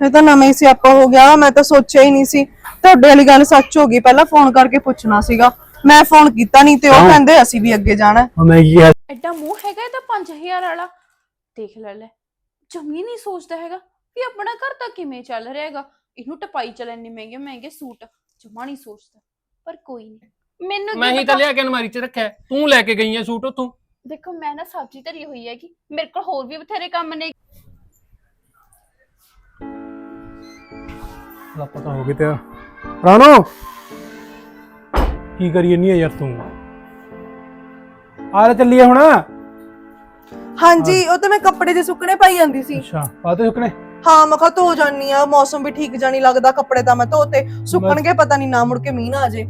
ਇਹ ਤਾਂ ਨਵੇਂ ਹੀ ਸਿਆਪਾ ਹੋ ਗਿਆ ਮੈਂ ਤਾਂ ਸੋਚਿਆ ਹੀ ਨਹੀਂ ਸੀ। ਤੁਹਾਡੇ ਵਾਲੀ ਗੱਲ ਸੱਚ ਹੋ ਗਈ ਪਹਿਲਾਂ ਫੋਨ ਕਰਕੇ ਪੁੱਛਣਾ ਸੀਗਾ। ਮੈਂ ਫੋਨ ਕੀਤਾ ਨਹੀਂ ਤੇ ਉਹ? ਕਹਿੰਦੇ ਅਸੀਂ ਵੀ ਅੱਗੇ ਜਾਣਾ ਹੈ। ਮੈਂ ਕੀ ਹੈ ਐਡਾ ਮੂੰਹ ਹੈਗਾ ਇਹਦਾ 5000 ਵਾਲਾ। ਦੇਖ ਲੈ ਲੈ ਜਮੀ ਨਹੀਂ ਸੋਚਦਾ ਹੈਗਾ ਵੀ ਆਪਣਾ ਘਰ ਤਾਂ ਕਿਵੇਂ ਚੱਲ ਰਿਹਾ ਹੈਗਾ। ਇਹਨੂੰ ਟਪਾਈ ਚੱਲ ਇੰਨੇ ਮਹਿੰਗੇ ਮਹਿੰਗੇ ਸੂਟ ਜਮਾ ਨਹੀਂ ਸੋਚਦਾ। ਪਰ ਕੋਈ ਨਹੀਂ ਮੈਨੂੰ ਕੀ ਮੈਂ ਹੀ ਤਾਂ ਪਤਾ- ਲਿਆ ਕੇ ਅਲਮਾਰੀ 'ਚ ਰੱਖਿਆ। ਤੂੰ ਲੈ ਕੇ ਗਈ ਐ ਸੂਟ ਉਤੋਂ ਦੇਖੋ ਮੈਂ ਨਾ ਸਬਜ਼ੀ ਧਰੀ ਹੋਈ ਹੈਗੀ ਮੇਰੇ ਕੋਲ ਹੋਰ ਵੀ ਬਥੇਰੇ ਕੰਮ ਨੇ। ਤਾਂ ਹੋ ਗਈ ਤੇ ਰਾਣੋ ਕੀ ਕਰੀਏ ਨਹੀਂ ਯਾਰ ਤੂੰ? ਆ ਲੈ ਚੱਲੀਏ ਹੁਣ। ਹਾਂਜੀ ਉਹ ਤਾਂ ਮੈਂ ਕੱਪੜੇ ਜੇ ਸੁੱਕਣੇ ਪਾਈ ਜਾਂਦੀ ਸੀ। ਅੱਛਾ ਪਾਤੇ ਸੁੱਕਣੇ। ਹਾਂ ਮੈਂ ਕਿਹਾ ਧੋ ਜਾਨੀ ਆ ਮੌਸਮ ਵੀ ਠੀਕ ਜਾਣੀ ਲੱਗਦਾ ਕੱਪੜੇ ਤਾਂ ਮੈਂ ਧੋਤੇ। ਸੁੱਕਣਗੇ ਪਤਾ ਨਹੀਂ ਨਾ ਮੁੜ ਕੇ ਮੀਂਹ ਨਾ ਆ ਜੇ।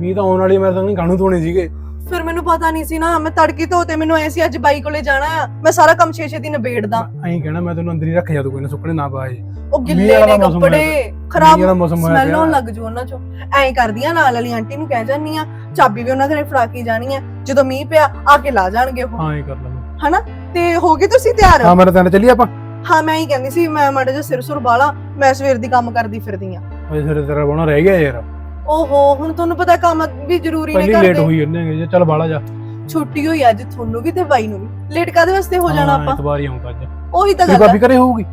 ਮੀਂਹ ਤਾਂ ਆਉਣ ਵਾਲੀ ਮੈਂ ਤਾਂ ਕਾਹਨੂੰ ਧੋਣੇ ਸੀਗੇ। ਫਿਰ ਮੈਨੂੰ ਪਤਾ ਨਹੀਂ ਸੀ ਨਾ ਮੈਂ ਤੜਕੀ ਧੋਤੇ ਮੈਨੂੰ ਐ ਸੀ ਅੱਜ ਬਾਈ ਕੋਲੇ ਜਾਣਾ ਆ ਮੈਂ ਸਾਰਾ ਕੰਮ ਛੇ ਛੇ ਦਿਨ ਨਿਬੇੜਦਾ। ਐਂ ਕਹਿਣਾ ਮੈਂ ਤੈਨੂੰ ਅੰਦਰ ਹੀ ਰੱਖ ਜਾ ਤੂੰ ਕੋਈ ਨਾ ਸੁੱਕਣੇ ਨਾ ਪਾਏ ਉਹ ਗਿੱਲੇ ਵਾਲਾ ਨੇ ਕੱਪੜੇ ਖਰਾਬ ਸਮੈਲ ਆਉਣ। ਲੱਗ ਜੂ ਉਹਨਾਂ ਚੋਂ। ਐਂ ਕਰਦੀਆਂ ਨਾਲ ਵਾਲੀ ਆਂਟੀ ਨੂੰ ਕਹਿ ਜਾਨੀ ਆ ਚਾਬੀ ਵੀ ਉਹਨਾਂ ਘਰੇ ਫੜਾ ਕੇ ਜਾਣੀ ਆ ਜਦੋਂ ਮੀਂਹ ਪਿਆ ਆ ਕੇ ਲਾ ਜਾਣਗੇ ਉਹ। ਹਾਂ ਇਹ ਕਰ ਲਾਂਗੇ ਹਨਾ? ਤੇ ਹੋ ਗਏ ਤੁਸੀਂ ਤਿਆਰ? ਹਾਂ ਮੇਰਾ ਤਾਂ ਚੱਲੀਏ ਆਪਾਂ? ਹਾਂ ਮੈਂ ਹੀ ਕਹਿੰਦੀ ਸੀ ਮੈਂ ਮਾੜਾ ਜਿਹਾ ਸਿਰ ਸੁਰ ਬਾਲਾ ਮੈਂ ਸਵੇਰ ਦੀ ਕੰਮ ਕਰਦੀ ਫਿਰਦੀ ਆ। ਅਜੇ ਸਿਰੇ ਤੇਰਾ ਬਣਾ ਰਹਿ ਗਿਆ ਯਾਰ। ਓਹੋ ਹੁਣ ਤੁਹਾਨੂੰ ਪਤਾ ਕੰਮ ਵੀ ਜ਼ਰੂਰੀ ਨੇ ਪਹਿਲੀ ਲੇਟ ਹੋਈ ਉਹਨੇ ਜੇ ਚੱਲ ਬਾਲਾ ਜਾ। ਛੁੱਟੀ ਹੋਈ ਅੱਜ ਤੁਹਾਨੂੰ ਵੀ ਤੇ ਬਾਈ ਨੂੰ ਵੀ। ਲੇਟ ਕਾਦੇ ਵਾਸਤੇ ਹੋ ਜਾਣਾ ਆਪਾਂ? ਇਤਵਾਰ ਹੀ ਆਉਂਦਾ ਅੱਜ। ਉਹੀ ਤਾਂ ਗੱਲ ਭਾਬੀ ਹੈ ਘਰੇ ਹੋਊਗੀ?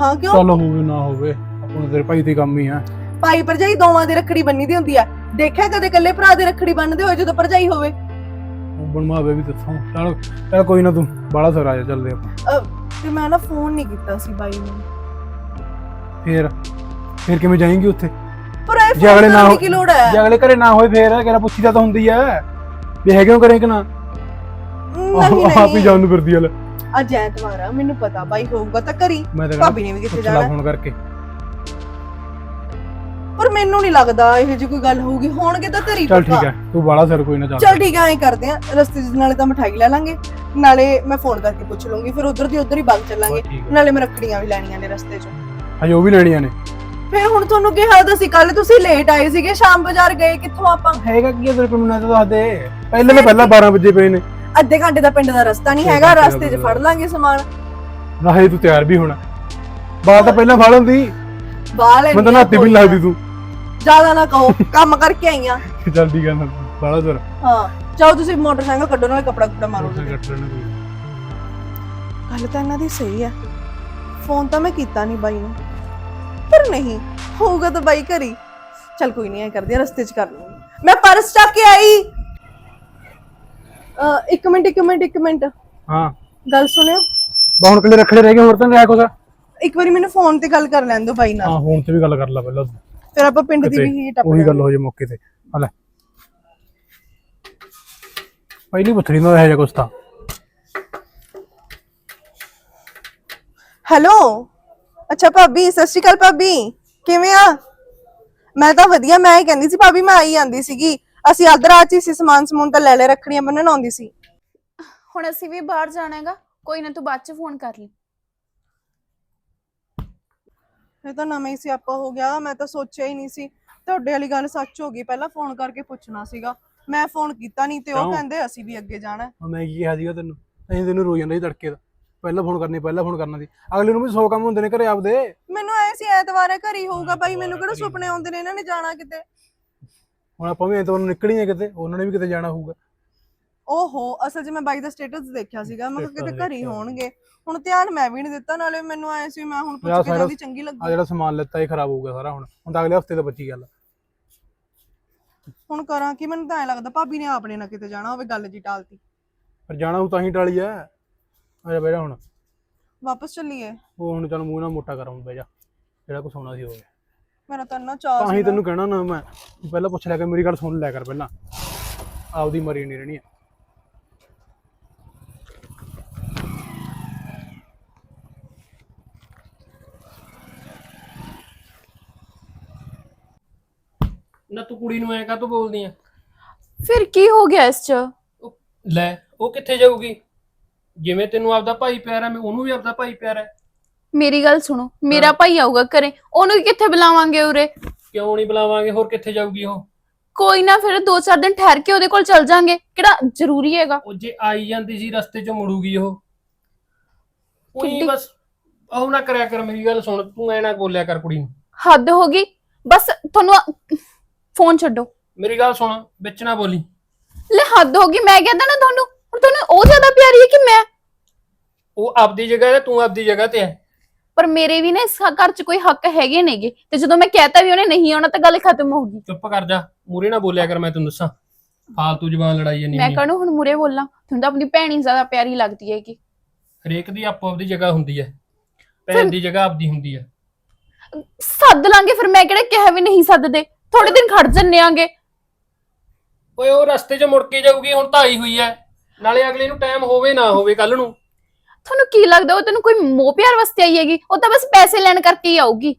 ਹਾਂ ਕਿਉਂ? ਚੱਲ ਹੋਵੇ ਨਾ ਹੋਵੇ। ਆਪਾਂ ਨੂੰ ਤੇਰੇ ਭਾਈ ਤੇ ਕੰਮ ਹੀ ਆ। ਭਾਈ ਭਰਜਾਈ ਦੋਵਾਂ ਦੇ ਰੱਖੜੀ ਬੰਨੀ ਦੀ ਹੁੰਦੀ ਆ। ਦੇਖਿਆ ਕਦੇ ਇਕੱਲੇ ਭਰਾ ਦੇ ਰੱਖੜੀ ਬੰਨਦੇ ਹੋਏ ਜਦੋਂ ਭਰਜਾਈ ਹੋਵੇ? ਉਹ ਬਣਵਾਵੇ ਵੀ ਦੱਸੋ। ਚੱਲ ਚੱਲ ਕੋਈ ਨਾ ਤੂੰ ਬਾਲਾ ਸਰ ਆ ਜਾ ਚੱਲਦੇ ਆਪਾਂ। ਤੇ ਮੈਂ ਨਾ ਫੋਨ ਨਹੀਂ ਕੀਤਾ ਸੀ ਬਾਈ ਨੂੰ। ਫੇਰ? ਫੇਰ ਕਿਵੇਂ ਜਾਏਂਗੀ ਉੱਥੇ? ਇਹ ਜੇ ਅਗਲੇ ਨਾ ਹੋ- ਦੀ ਕੀ ਲੋੜ ਹੈ? ਜੇ ਅਗਲੇ ਘਰੇ ਨਾ ਹੋਏ ਫੇਰ ਕਿਹੜਾ ਪੁੱਛੀਦਾ ਤਾਂ ਹੁੰਦੀ ਐ ਵੀ ਹੈਗੇ ਹੋ ਕਰੇ ਕਿ ਨਾ? ਨਹੀਂ ਆਪ ਹੀ ਜਾਣ ਨੂੰ ਫਿਰਦੀ ਐ ਅੱਜ ਐਤਵਾਰ ਆ ਮੈਨੂੰ ਪਤਾ ਬਾਈ ਹੋਊਗਾ ਤਾਂ ਕਰੀ ਭਾਬੀ ਨੇ ਵੀ ਕਿੱਥੇ ਜਾਣਾ। ਫੋਨ ਕਰਕੇ। ਪਰ ਮੈਨੂੰ ਨਹੀਂ ਲੱਗਦਾ ਇਹ ਜੀ ਕੋਈ ਗੱਲ ਹੋਊਗੀ। ਹੋਣਗੇ ਤਾਂ ਧਰੀ ਚੱਲ ਠੀਕ ਐ ਤੂੰ ਬਾਲਾ ਸਰ ਕੋਈ ਨਾ ਚੱਲ। ਚਲ ਠੀਕ ਹੈ ਐਂ ਕਰਦੇ ਆ ਰਸਤੇ 'ਚ ਨਾਲੇ ਤਾਂ ਮਠਾਈ ਲੈ ਲਾਂਗੇ। ਨਾਲੇ ਮੈਂ ਫੋਨ ਕਰਕੇ ਪੁੱਛ ਲੂੰਗੀ ਫਿਰ ਉਧਰ ਦੀ ਉਧਰ ਹੀ ਬਾਗ ਚੱਲਾਂਗੇ। ਨਾਲੇ ਮੈਂ ਰੱਖੜੀਆਂ ਵੀ ਲੈਣੀਆਂ ਨੇ ਰਸਤੇ 'ਚ। ਹਜੇ ਉਹ ਵੀ ਲੈਣੀਆਂ ਨੇ। ਫਿਰ ਹੁਣ ਤੁਹਾਨੂੰ ਕਿਹਾ ਤਾਂ ਸੀ ਕੱਲ ਤੁਸੀਂ ਲੇਟ ਆਏ ਸੀਗੇ ਸ਼ਾਮ ਬਾਜ਼ਾਰ ਗਏ ਕਿੱਥੋਂ ਆਪਾਂ? ਹੈਗਾ ਕੀ ਤੇਰੇ ਕੋਲ ਨਾ ਤਾਂ ਦੱਸ ਦੇ। ਪਹਿਲੇ ਤਾਂ ਪਹਿਲਾਂ 12 ਵਜੇ ਪਏ ਨੇ। ਅੱਧੇ ਘੰਟੇ ਦਾ ਪਿੰਡ ਦਾ ਰਸਤਾ ਨਹੀਂ ਹੈਗਾ ਰਸਤੇ 'ਚ ਫੜ ਲਾਂਗੇ ਸਮਾਨ। ਨਾ ਹਜੇ ਤੂੰ ਤਿਆਰ ਵੀ ਹੋਣਾ। ਬਾਅਦ ਤਾਂ ਪਹਿਲਾਂ ਫੜ ਹੁੰਦੀ ਬਾਹਰ ਮੈਂ ਤਾਂ ਨਾਤੀ ਵੀ ਨੀ ਲੱਗਦੀ ਤੂੰ। ਜ਼ਿਆਦਾ ਨਾ ਕਹੋ ਕੰਮ ਕਰਕੇ ਆਈਆਂ ਚੱਲ ਠੀਕ ਐ ਨਾ ਬਾਲਾ ਸਰ ਹਾਂ ਜਾਓ ਤੁਸੀਂ ਮੋਟਰਸਾਈਕਲ ਕੱਢੋ ਨਾਲੇ ਕੱਪੜਾ ਕੁਪੜਾ ਮਾਰੋ। ਉਹਦੇ ਤੇ। ਕੱਟ ਲੈਣਾ ਕੋਈ ਗੱਲ ਤਾਂ ਇਹਨਾਂ ਦੀ ਸਹੀ ਹੈ ਫੋਨ ਤਾਂ ਮੈਂ ਕੀਤਾ ਨਹੀਂ ਬਾਈ ਨੂੰ। ਪਰ ਨਹੀਂ ਹੋਊਗਾ ਤਾਂ ਬਾਈ ਘਰੀ। ਚਲ ਕੋਈ ਨਹੀਂ ਐ ਕਰਦੀ ਆ, ਰਸਤੇ 'ਚ ਕਰ ਲੂੰਗੀ। ਮੈਂ ਪਰਸ ਚੱਕ ਕੇ ਆਈ। ਅ, ਇੱਕ ਮਿੰਟ ਇੱਕ ਮਿੰਟ ਇੱਕ ਮਿੰਟ। ਹਾਂ। ਗੱਲ ਸੁਣਿਓ। ਬਾ ਹੁਣ ਕਿਲੇ ਰੱਖੜੇ ਰਹਿ ਗਏ ਹੋਰ ਤਾਂ ਨਹੀਂ ਰਿਹਾ ਕੁਛ? ਇੱਕ ਵਾਰੀ ਮੈਨੂੰ ਫੋਨ ਤੇ ਗੱਲ ਕਰ ਲੈਣ ਦਿਓ ਬਾਈ ਨਾਲ। ਹਾਂ ਫੋਨ ਤੇ ਵੀ ਗੱਲ ਕਰ ਲੈ ਪਹਿਲਾਂ। ਫਿਰ ਆਪਾਂ ਪਿੰਡ ਦੀ ਵੀ ਹੀ ਟੱਪ ਉਹੀ ਗੱਲ ਹੋ ਜੇ ਮੌਕੇ ਤੇ। ਆ ਲੈ। ਪਹਿਲੀ ਪੁੱਛਣੀ ਨਾ ਇਹ ਜਿਹਾ ਕੁਛ ਤਾਂ। ਹੈਲੋ? ਅੱਛਾ ਭਾਬੀ ਸਤਿ ਸ਼੍ਰੀ ਅਕਾਲ ਭਾਬੀ। ਕਿਵੇਂ ਆ? ਮੈਂ ਤਾਂ ਵਧੀਆ ਮੈਂ ਹੀ ਕਹਿੰਦੀ ਸੀ ਭਾਬੀ ਮੈਂ ਆਈ ਜਾਂਦੀ ਸੀਗੀ। ਅਸੀਂ ਅੱਧ ਰਾਤ 'ਚ ਹੀ ਸੀ ਸਮਾਨ ਸਮੂਨ ਤਾਂ ਲੈ ਲੈ ਰੱਖੜੀਆਂ ਬੰਨਣ ਆਉਂਦੀ ਸੀ। ਹੁਣ ਅਸੀਂ ਵੀ ਬਾਹਰ ਜਾਣਾ ਹੈਗਾ ਕੋਈ ਨਾ ਤੂੰ ਬਾਅਦ ਚ ਫੋਨ ਕਰ ਲਈ ਇਹ ਤਾਂ ਨਵਾਂ ਹੀ ਸਿਆਪਾ ਹੋ ਗਿਆ ਮੈਂ ਤਾਂ ਸੋਚਿਆ ਹੀ ਨਹੀਂ ਸੀ। ਤੁਹਾਡੇ ਵਾਲੀ ਗੱਲ ਸੱਚ ਹੋ ਗਈ ਪਹਿਲਾਂ ਫੋਨ ਕਰਕੇ ਪੁੱਛਣਾ ਸੀਗਾ। ਮੈਂ ਫੋਨ ਕੀਤਾ ਨਹੀਂ ਤੇ ਉਹ ਕਿਉਂ? ਕਹਿੰਦੇ ਅਸੀਂ ਵੀ ਅੱਗੇ ਜਾਣਾ। ਹੈ। ਹੁਣ ਮੈਂ ਕੀ ਕਿਹਾ ਸੀਗਾ ਤੈਨੂੰ? ਅਸੀਂ ਤੈਨੂੰ ਰੋ ਜਾਂਦਾ ਸੀ ਤੜਕੇ ਦਾ। ਪਹਿਲਾਂ ਫੋਨ ਕਰਨੀ ਪਹਿਲਾਂ ਫੋਨ ਕਰਨਾ ਸੀ। ਅਗਲੇ ਨੂੰ ਵੀ 100 ਕੰਮ ਹੁੰਦੇ ਨੇ ਘਰੇ ਆਪਦੇ। ਮੈਨੂੰ ਐ ਸੀ ਐਤਵਾਰ ਹੈ ਘਰ ਹੀ ਹੋਊਗਾ ਬਾਈ ਮੈਨੂੰ ਕਿਹੜਾ ਸੁਪਨੇ ਆਉਂਦੇ ਨੇ ਇਹਨਾਂ ਨੇ ਜਾਣਾ ਕਿਤੇ। ਹੁਣ ਆਪਾਂ ਵੀ ਐਤਵਾਰ ਨੂੰ ਨਿਕਲੀ ਆ ਕਿਤੇ ਉਹਨਾਂ ਨੇ ਵੀ ਕਿਤੇ ਜਾਣਾ ਹੋਊਗਾ। ਓਹੋ ਅਸਲ 'ਚ ਮੈਂ ਬਾਈ ਦਾ ਸਟੇਟਸ ਦੇਖਿਆ ਸੀਗਾ ਮੈਂ ਕਿਹਾ ਕਿਤੇ ਘਰ ਹੀ। ਹੋਣਗੇ। ਹੁਣ ਧਿਆਨ ਮੈਂ ਵੀ ਨਹੀਂ ਦਿੱਤਾ ਨਾਲੇ ਮੈਨੂੰ ਐ ਸੀ ਮੈਂ ਹੁਣ ਪੁੱਛ ਕੇ ਜਾਂਦੀ ਚੰਗੀ ਆ ਲੱਗੀ। ਜਿਹੜਾ ਸਮਾਨ ਲੈਤਾ ਇਹ ਖਰਾਬ ਹੋਊਗਾ ਸਾਰਾ ਹੁਣ। ਹੁਣ ਤਾਂ ਅਗਲੇ ਹਫ਼ਤੇ ਦਾ ਬੱਚੀ ਗੱਲ ਹੁਣ ਕਰਾਂ ਕੀ ਮੈਨੂੰ ਤਾਂ ਐ ਲੱਗਦਾ ਭਾਬੀ ਨੇ ਆਪਣੇ ਨਾਲ ਕਿਤੇ ਜਾਣਾ ਹੋਵੇ ਗੱਲ ਜੀ ਟਾਲਤੀ। ਪਰ ਜਾਣਾ ਉਹ ਤਾਂ ਹੀ ਟਾਲੀ ਆ ਆ। ਜਾ ਬਹਿ ਜਾ ਹੁਣ। ਵਾਪਸ ਚੱਲੀਏ? ਉਹ ਹੁਣ ਚੱਲ ਮੂੰਹ ਨਾਲ ਮੋਟਾ ਕਰਾਂ ਬਹਿ ਜਾ। ਜਿਹੜਾ ਕੁਛ ਹੋਣਾ ਸੀ ਹੋ ਗਿਆ। ਮੇਰਾ ਤਾਂ ਇੰਨਾ ਚਾਹ ਤਾਂ ਹੀ ਨਾ। ਤੈਨੂੰ ਕਹਿਣਾ ਨਾ ਮੈਂ। ਤੂੰ ਪਹਿਲਾਂ ਪੁੱਛ ਲਿਆ ਕਰ ਮੇਰੀ ਗੱਲ ਸੁਣ ਲਿਆ ਕਰ ਪਹਿਲਾਂ। ਆਪਦੀ ਮਰੀ ਨਹੀਂ ਰਹਿਣੀ ਆ। ਨਾ ਤੂੰ ਕੁੜੀ ਨੂੰ ਐ ਕਾ ਤੂੰ ਬੋਲਦੀ ਆ? ਫਿਰ ਕੀ ਹੋ ਗਿਆ ਇਸ ਚ? ਉਹ ਲੈ ਉਹ ਕਿੱਥੇ ਜਾਊਗੀ? ਜਿਵੇਂ ਤੈਨੂੰ ਆਪਦਾ ਭਾਈ ਪਿਆਰਾ ਮੈਂ ਉਹਨੂੰ ਵੀ ਆਪਦਾ ਭਾਈ ਪਿਆਰਾ। ਮੇਰੀ ਗੱਲ ਸੁਣੋ ਮੇਰਾ ਭਾਈ ਆਊਗਾ ਘਰੇ ਉਹਨੂੰ ਕਿੱਥੇ ਬੁਲਾਵਾਂਗੇ ਉਰੇ? ਕਿਉਂ ਨਹੀਂ ਬੁਲਾਵਾਂਗੇ ਹੋਰ ਕਿੱਥੇ ਜਾਊਗੀ ਉਹ? ਕੋਈ ਨਾ ਫਿਰ ਦੋ ਚਾਰ ਦਿਨ ਠਹਿਰ ਕੇ ਉਹਦੇ ਕੋਲ ਚੱਲ ਜਾਾਂਗੇ ਕਿਹੜਾ ਜ਼ਰੂਰੀ ਹੈਗਾ? ਉਹ ਜੇ ਆਈ ਜਾਂਦੀ ਸੀ ਰਸਤੇ 'ਚ ਮੁੜੂਗੀ ਉਹ। ਉਹੀ ਕਿੱਡੀ- ਬਸ ਉਹ ਨਾ ਕਰਿਆ ਕਰ ਮੇਰੀ ਗੱਲ ਸੁਣ ਤੂੰ ਐ ਨਾ ਬੋਲਿਆ ਕਰ ਕੁੜੀ ਨੂੰ। ਹੱਦ ਹੋ ਗਈ ਬਸ ਤੁਹਾਨੂੰ ਫੋਨ ਛੱਡੋ। ਮੇਰੀ ਗੱਲ ਸੁਣ ਵਿੱਚ ਨਾ ਬੋਲੀ। ਲੈ ਹੱਦ ਹੋ ਗਈ ਮੈਂ ਕਹਿੰਦਾ ਨਾ ਤੁਹਾਨੂੰ ਤੁਹਾਨੂੰ ਉਹ ਜ਼ਿਆਦਾ ਪਿਆਰੀ ਹੈ ਕਿ ਮੈਂ? ਉਹ ਆਪਦੀ ਜਗ੍ਹਾ ਤੇ ਤੂੰ ਆਪਦੀ ਜਗ੍ਹਾ ਤੇ ਹੈ। ਪਰ ਮੇਰੇ ਵੀ ਨਾ ਇਸ ਘਰ 'ਚ ਕੋਈ ਹੱਕ ਹੈਗੇ ਨੇਗੇ ਤੇ ਜਦੋਂ ਮੈਂ ਕਹਿਤਾ ਵੀ ਉਹਨੇ ਨਹੀਂ ਆਉਣਾ ਤਾਂ ਗੱਲ ਖਤਮ ਹੋ ਗਈ ਚੁੱਪ ਕਰ ਜਾ ਮੂਰੇ ਨਾ ਬੋਲਿਆ ਕਰ ਮੈਂ ਤੈਨੂੰ ਦੱਸਾਂ। ਫਾਲਤੂ ਜ਼ਬਾਨ ਲੜਾਈ ਜਾਨੀ ਮੈਂ। ਕਹਣੂ ਹੁਣ ਮੁਰੇ ਬੋਲਾਂ? ਤੁਹਾਨੂੰ ਤਾਂ ਆਪਣੀ ਭੈਣ ਹੀ ਜ਼ਿਆਦਾ ਪਿਆਰੀ ਲੱਗਦੀ ਹੈ ਕਿ ਹਰੇਕ ਦੀ ਆਪੋ ਆਪਦੀ ਜਗ੍ਹਾ ਹੁੰਦੀ ਹੈ। ਭੈਣ ਦੀ ਜਗ੍ਹਾ ਆਪਦੀ ਹੁੰਦੀ ਹੈ। ਸੱਦ ਲਾਂਗੇ ਫਿਰ ਮੈਂ ਕਿਹੜਾ ਕਿਹਾ ਵੀ ਨਹੀਂ ਸੱਦਦੇ? ਥੋੜੇ ਦਿਨ ਖੜ ਜੰਨੇ ਆਂਗੇ। ਓਏ ਉਹ ਰਸਤੇ 'ਚ ਮੁੜ ਕੇ ਜਾਊਗੀ ਹੁਣ ਤਾਂ ਆਈ ਹੋਈ ਹੈ। ਨਾਲੇ ਅਗਲੇ ਨੂੰ ਟਾਈਮ ਹੋਵੇ ਨਾ ਹੋਵੇ ਕੱਲ ਨੂੰ। ਤੁਹਾਨੂੰ ਕੀ ਲੱਗਦਾ ਉਹ ਤੈਨੂੰ ਕੋਈ ਮੋਹ ਪਿਆਰ ਵਾਸਤੇ ਆਈ ਹੈਗੀ? ਉਹ ਤਾਂ ਬਸ ਪੈਸੇ ਲੈਣ ਕਰਕੇ ਹੀ ਆਊਗੀ।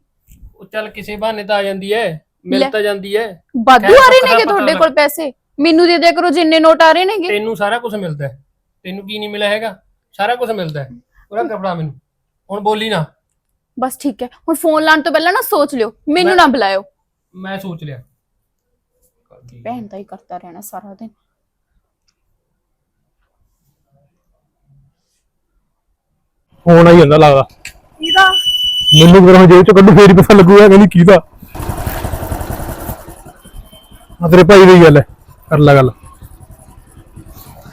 ਉਹ ਚੱਲ ਕਿਸੇ ਬਹਾਨੇ ਤਾਂ ਆ ਜਾਂਦੀ ਹੈ ਮਿਲ ਲੈ। ਤਾਂ ਜਾਂਦੀ ਹੈ ਵਾਧੂ ਆ ਰਹੇ ਨੇਗੇ ਤੁਹਾਡੇ ਕੋਲ ਪੈਸੇ। ਮੈਨੂੰ ਦੇ ਦਿਆ ਕਰੋ ਜਿੰਨੇ ਨੋਟ ਆ ਰਹੇ ਨੇਗੇ। ਤੈਨੂੰ ਸਾਰਾ ਕੁਝ ਮਿਲਦਾ ਹੈ ਤੈਨੂੰ ਕੀ ਨਹੀਂ ਮਿਲਿਆ ਹੈਗਾ? ਸਾਰਾ ਕੁਝ ਮਿਲਦਾ ਹੈ ਉਹਦਾ ਕਪੜਾ ਮੈਨੂੰ। ਹੁਣ ਬੋਲੀ ਨਾ। ਬਸ ਠੀਕ ਹੈ ਹੁਣ ਫੋਨ ਲਾਉਣ ਤੋਂ ਪਹਿਲਾਂ ਨਾ ਸੋਚ ਲਿਓ। ਮੈਨੂੰ ਨਾ ਬੁਲਾਇਓ। ਮੈਂ ਸੋਚ ਲਿਆ। ਭੈਣ ਦਾ ਹੀ ਕਰਤਾ ਰਹਿਣਾ ਸਾਰਾ ਦਿਨ। ਫੋਨ ਆਈ ਜਾਂਦਾ ਲੱਗਦਾ। ਕਿਹਦਾ? ਮੈਨੂੰ ਹੁਣ ਜੇਬ ਚੋਂ ਕੱਢੂ ਫੇਰ ਹੀ ਪਤਾ ਲੱਗੂਗਾ ਕਹਿੰਦੀ ਕੀ ਦਾ ਆ ਤੇਰੇ ਭਾਈ ਦੀ ਗੱਲ ਹੈ ਕਰ ਲੈ ਗੱਲ।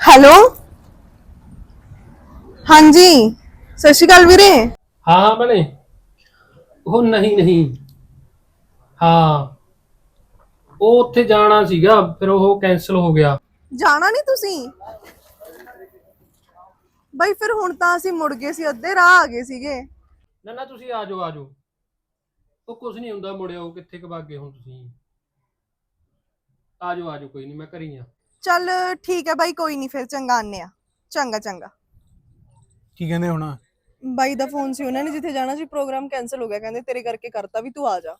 ਹੈਲੋ? ਹਾਂਜੀ ਸਤਿ ਸ਼੍ਰੀ ਅਕਾਲ ਵੀਰੇ। ਹਾਂ ਹਾਂ ਬਣੇ ਉਹ ਨਹੀਂ ਨਹੀਂ। ਹਾਂ। ਉਹ ਉੱਥੇ ਜਾਣਾ ਸੀਗਾ ਫਿਰ ਉਹ ਕੈਨਸਲ ਹੋ ਗਿਆ। ਜਾਣਾ ਨਹੀਂ ਤੁਸੀਂ? ਬਈ ਫਿਰ ਹੁਣ ਤਾਂ ਅਸੀਂ ਮੁੜ ਗਏ ਸੀ ਅੱਧੇ ਰਾਹ ਆ ਗਏ ਸੀਗੇ। ਨਾ ਨਾ ਤੁਸੀਂ ਆ ਜਾਓ ਆ ਜਾਓ। ਉਹ ਕੁਝ ਨਹੀਂ ਹੁੰਦਾ ਮੁੜਿਓ ਕਿੱਥੇ ਕੁ ਵਗ ਗਏ ਹੁਣ ਤੁਸੀਂ। ਆ ਜਾਓ ਆ ਜਾਓ ਕੋਈ ਨਹੀਂ ਮੈਂ ਘਰੀ ਆ। ਚੱਲ ਠੀਕ ਹੈ ਬਾਈ ਕੋਈ ਨਹੀਂ ਫਿਰ ਚੰਗਾ ਆਨੇ ਆ ਚੰਗਾ ਚੰਗਾ। ਕੀ ਕਹਿੰਦੇ ਹੁਣ? ਬਾਈ ਦਾ ਫੋਨ ਸੀ ਉਹਨਾਂ ਨੇ ਜਿੱਥੇ ਜਾਣਾ ਸੀ ਪ੍ਰੋਗਰਾਮ ਕੈਨਸਲ ਹੋ ਗਿਆ। ਕਹਿੰਦੇ ਤੇਰੇ ਕਰਕੇ ਕਰਤਾ ਵੀ ਤੂੰ ਆ ਜਾ।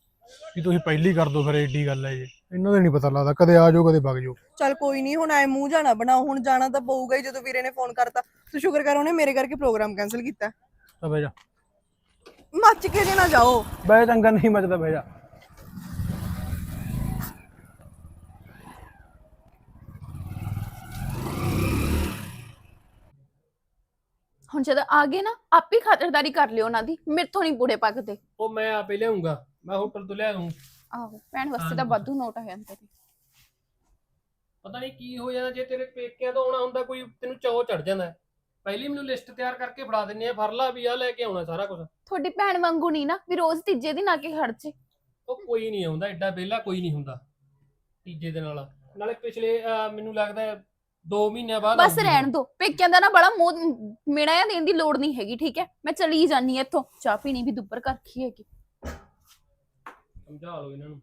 ਵੀ ਤੁਸੀਂ ਪਹਿਲੀ ਕਰ ਦੋ ਫਿਰ ਏਡੀ ਗੱਲ ਹੈ ਜੀ ਇਹਨਾਂ ਦਾ ਨਹੀਂ ਪਤਾ ਲੱਗਦਾ ਕਦੇ ਆ ਜਾਓ ਕਦੇ ਵਗ ਜਾਓ। ਚੱਲ ਕੋਈ ਨਹੀਂ ਹੁਣ ਐ ਮੂੰਹ ਜਾਣਾ ਬਣਾਓ ਹੁਣ ਜਾਣਾ ਤਾਂ ਪਊਗਾ ਹੀ ਜਦੋਂ ਵੀਰੇ ਨੇ ਫੋਨ ਕਰਤਾ। ਤੂੰ ਸ਼ੁਕਰ ਕਰ ਉਹਨੇ ਮੇਰੇ ਕਰਕੇ ਪ੍ਰੋਗਰਾਮ ਕੈਨਸਲ ਕੀਤਾ। ਤਾਂ ਬਹਿ ਜਾ। ਮੱਚ ਕੇ ਜੇ ਨਾ ਜਾਓ। ਬਹਿ ਚੰਗਾ ਨਹੀਂ ਮੱਚਦਾ ਬਹਿ ਜਾ। ਹੁਣ ਜਦੋਂ ਆ ਗਏ ਨਾ ਆਪੇ ਖਾਤਰਦਾਰੀ ਕਰ ਲਿਓ ਉਹਨਾਂ ਦੀ ਮੇਰੇ ਤੋਂ ਨਹੀਂ ਬੁੜੇ ਪੱਕਦੇ। ਉਹ ਮੈਂ ਆਪੇ ਲਿਆਉਂਗਾ ਮੈਂ ਹੋਟਲ ਤੋਂ ਲਿਆ ਦੂੰ ਆਹੋ ਭੈਣ ਵਾਸਤੇ ਤਾਂ। ਵਾਧੂ ਨੋਟ ਆ ਜਾਂਦੇ ਨੇ। ਪਤਾ ਨਹੀਂ ਕੀ ਹੋ ਜਾਂਦਾ ਜੇ ਤੇਰੇ ਪੇਕਿਆਂ ਤੋਂ ਆਉਣਾ ਹੁੰਦਾ ਕੋਈ ਤੈਨੂੰ ਚੌ ਚੜ ਜਾਂਦਾ। ਹੈ। ਪਹਿਲੀ ਮੈਨੂੰ ਲਿਸਟ ਤਿਆਰ ਕਰਕੇ ਫੜਾ ਦਿੰਨੇ ਆ ਫੜ ਲਾ ਵੀ ਆ ਲੈ ਕੇ ਆਉਣਾ ਸਾਰਾ ਕੁਝ ਤੁਹਾਡੀ ਭੈਣ ਵਾਂਗੂ ਨਹੀਂ ਨਾ ਵੀ ਰੋਜ਼ ਤੀਜੇ ਦਿਨ ਆ ਕੇ ਖੜ ਜੇ ਉਹ ਕੋਈ ਨਹੀਂ ਆਉਂਦਾ ਐਡਾ ਵਿਹਲਾ ਕੋਈ ਨਹੀਂ ਹੁੰਦਾ ਤੀਜੇ ਦੇ ਨਾਲ ਨਾਲੇ ਪਿਛਲੇ ਅਹ, ਮੈਨੂੰ ਲੱਗਦਾ 2 ਮਹੀਨਿਆਂ ਬਾਅਦ ਬਸ ਆਉਂਦੀ ਹੈ। ਰਹਿਣ ਦੋ ਪੇਕਿਆਂ ਦਾ ਨਾ ਬੜਾ ਮੋਹ ਮੇੜਾ ਜਾਂ ਦੇਣ ਦੀ ਲੋੜ ਨਹੀਂ ਹੈਗੀ ਠੀਕ ਹੈ? ਮੈਂ ਚਲੀ ਜਾਨੀ ਹਾਂ ਇੱਥੋਂ। ਚਾਹ ਪੀਣੀ ਵੀ ਦੁੱਪਰ ਕਰਖੀ ਹੈਗੀ। ਸਮਝਾ ਲਓ ਇਹਨਾਂ ਨੂੰ।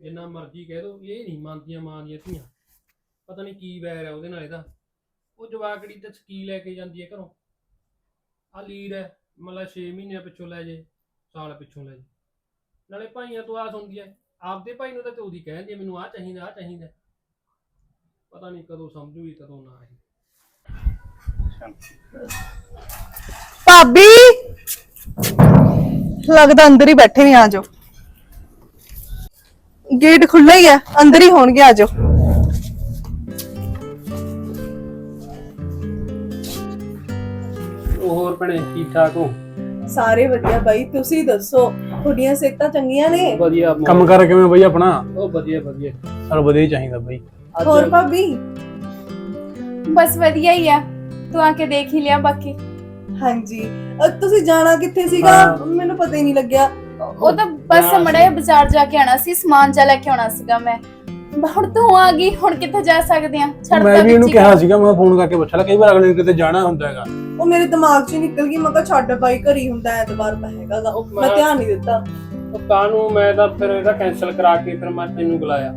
ਜਿੰਨਾ ਮਰਜ਼ੀ ਕਹਿ ਦੋ ਇਹ ਨਹੀਂ ਮੰਨਦੀਆਂ ਮਾਂ ਦੀਆਂ ਧੀਆਂ। ਪਤਾ ਨਹੀਂ ਕੀ ਵੈਰ ਹੈ ਉਹਦੇ ਨਾਲ ਇਹਦਾ। ਉਹ ਜਵਾਕੜੀ ਤੇ ਸਕੀ ਲੈ ਕੇ ਜਾਂਦੀ ਹੈ ਘਰੋਂ। ਆ ਲੀਰ ਹੈ, ਮਤਲਬ 6 ਮਹੀਨਿਆਂ ਪਿੱਛੋਂ ਲੈ ਜੇ, ਸਾਲ ਪਿੱਛੋਂ ਲੈ ਜੇ। ਨਾਲੇ ਭਾਈਆਂ ਤੋਂ ਆਸ ਹੁੰਦੀ ਹੈ। ਆਪਦੇ ਭਾਈ ਨੂੰ ਤਾਂ ਤੇ ਉਹਦੀ ਕਹਿੰਦੀ ਹੈ, ਮੈਨੂੰ ਆ ਚਾਹੀਦਾ ਆ ਚਾਹੀਦਾ। ਪਤਾ ਨਹੀਂ ਕਦੋਂ ਸਮਝੂਗੀ, ਕਦੋਂ ਨਾ ਇਹ ਭਾਬੀ! ਲੱਗਦਾ ਅੰਦਰ ਹੀ ਬੈਠੇ ਨੇ, ਆ ਜਾਓ। ਗੇਟ ਖੁੱਲ੍ਹਾ ਹੀ ਹੈ ਅੰਦਰ ਹੀ ਹੋਣਗੇ ਆ ਜਾਓ। ਉਹ ਹੋਰ ਭੈਣੇ ਠੀਕ ਠਾਕ ਹੋ? ਸਾਰੇ ਵਧੀਆ ਬਾਈ ਤੁਸੀਂ ਦੱਸੋ ਤੁਹਾਡੀਆਂ ਸਿਹਤਾਂ ਚੰਗੀਆਂ ਨੇ? ਵਧੀਆ ਕੰਮ ਕਰ ਕਿਵੇਂ ਬਈ ਆਪਣਾ? ਉਹ ਵਧੀਆ ਵਧੀਆ। ਸਰ ਵਧੀਆ ਹੀ ਚਾਹੀਦਾ ਬਈ। ਹੋਰ ਭਾਬੀ? ਬਸ ਵਧੀਆ ਹੀ ਆ। ਤੂੰ ਆ ਕੇ ਦੇਖ ਹੀ ਲਿਆ ਬਾਕੀ। ਹਾਂਜੀ। ਤੁਸੀਂ ਜਾਣਾ ਕਿੱਥੇ ਸੀਗਾ? ਹਾਂ। ਮੈਨੂੰ ਪਤਾ ਹੀ ਨਹੀਂ ਲੱਗਿਆ। ਉਹ ਤਾਂ ਬਸ ਮੜਾ ਬਾਜ਼ਾਰ ਜਾ ਕੇ ਆਣਾ ਸੀ ਸਮਾਨ ਜਾ ਲੈ ਕੇ ਆਉਣਾ ਸੀਗਾ ਮੈਂ। ਹੁਣ ਤੂੰ ਆ ਗਈ ਹੁਣ ਕਿੱਥੇ ਜਾ ਸਕਦੇ ਆ? ਛੱਡ ਮੈਂ ਤਾਂ ਵੀ ਇਹਨੂੰ ਕਿਹਾ ਸੀਗਾ ਮੈਂ ਫੋਨ ਕਰਕੇ ਪੁੱਛ ਲਿਆ ਕਈ ਵਾਰ ਅਗਲੇ ਨੂੰ ਕਿਤੇ ਜਾਣਾ ਹੁੰਦਾ ਹੈਗਾ। ਉਹ ਮੇਰੇ ਦਿਮਾਗ 'ਚ ਹੀ ਨਿਕਲ ਗਈ ਮੈਂ ਕਿਹਾ ਛੱਡ ਬਾਈ ਘਰੀ ਹੁੰਦਾ ਐਤਵਾਰ ਤਾਂ ਹੈਗਾ ਗਾ। ਉਹ ਮੈਂ ਮੈਂ- ਧਿਆਨ ਨਹੀਂ ਦਿੱਤਾ। ਉਹ ਕਾਹਨੂੰ ਮੈਂ ਤਾਂ ਫਿਰ ਇਹਦਾ ਕੈਨਸਲ ਕਰਾ ਕੇ ਫਿਰ ਮੈਂ ਤੈਨੂੰ ਬੁਲਾਇਆ।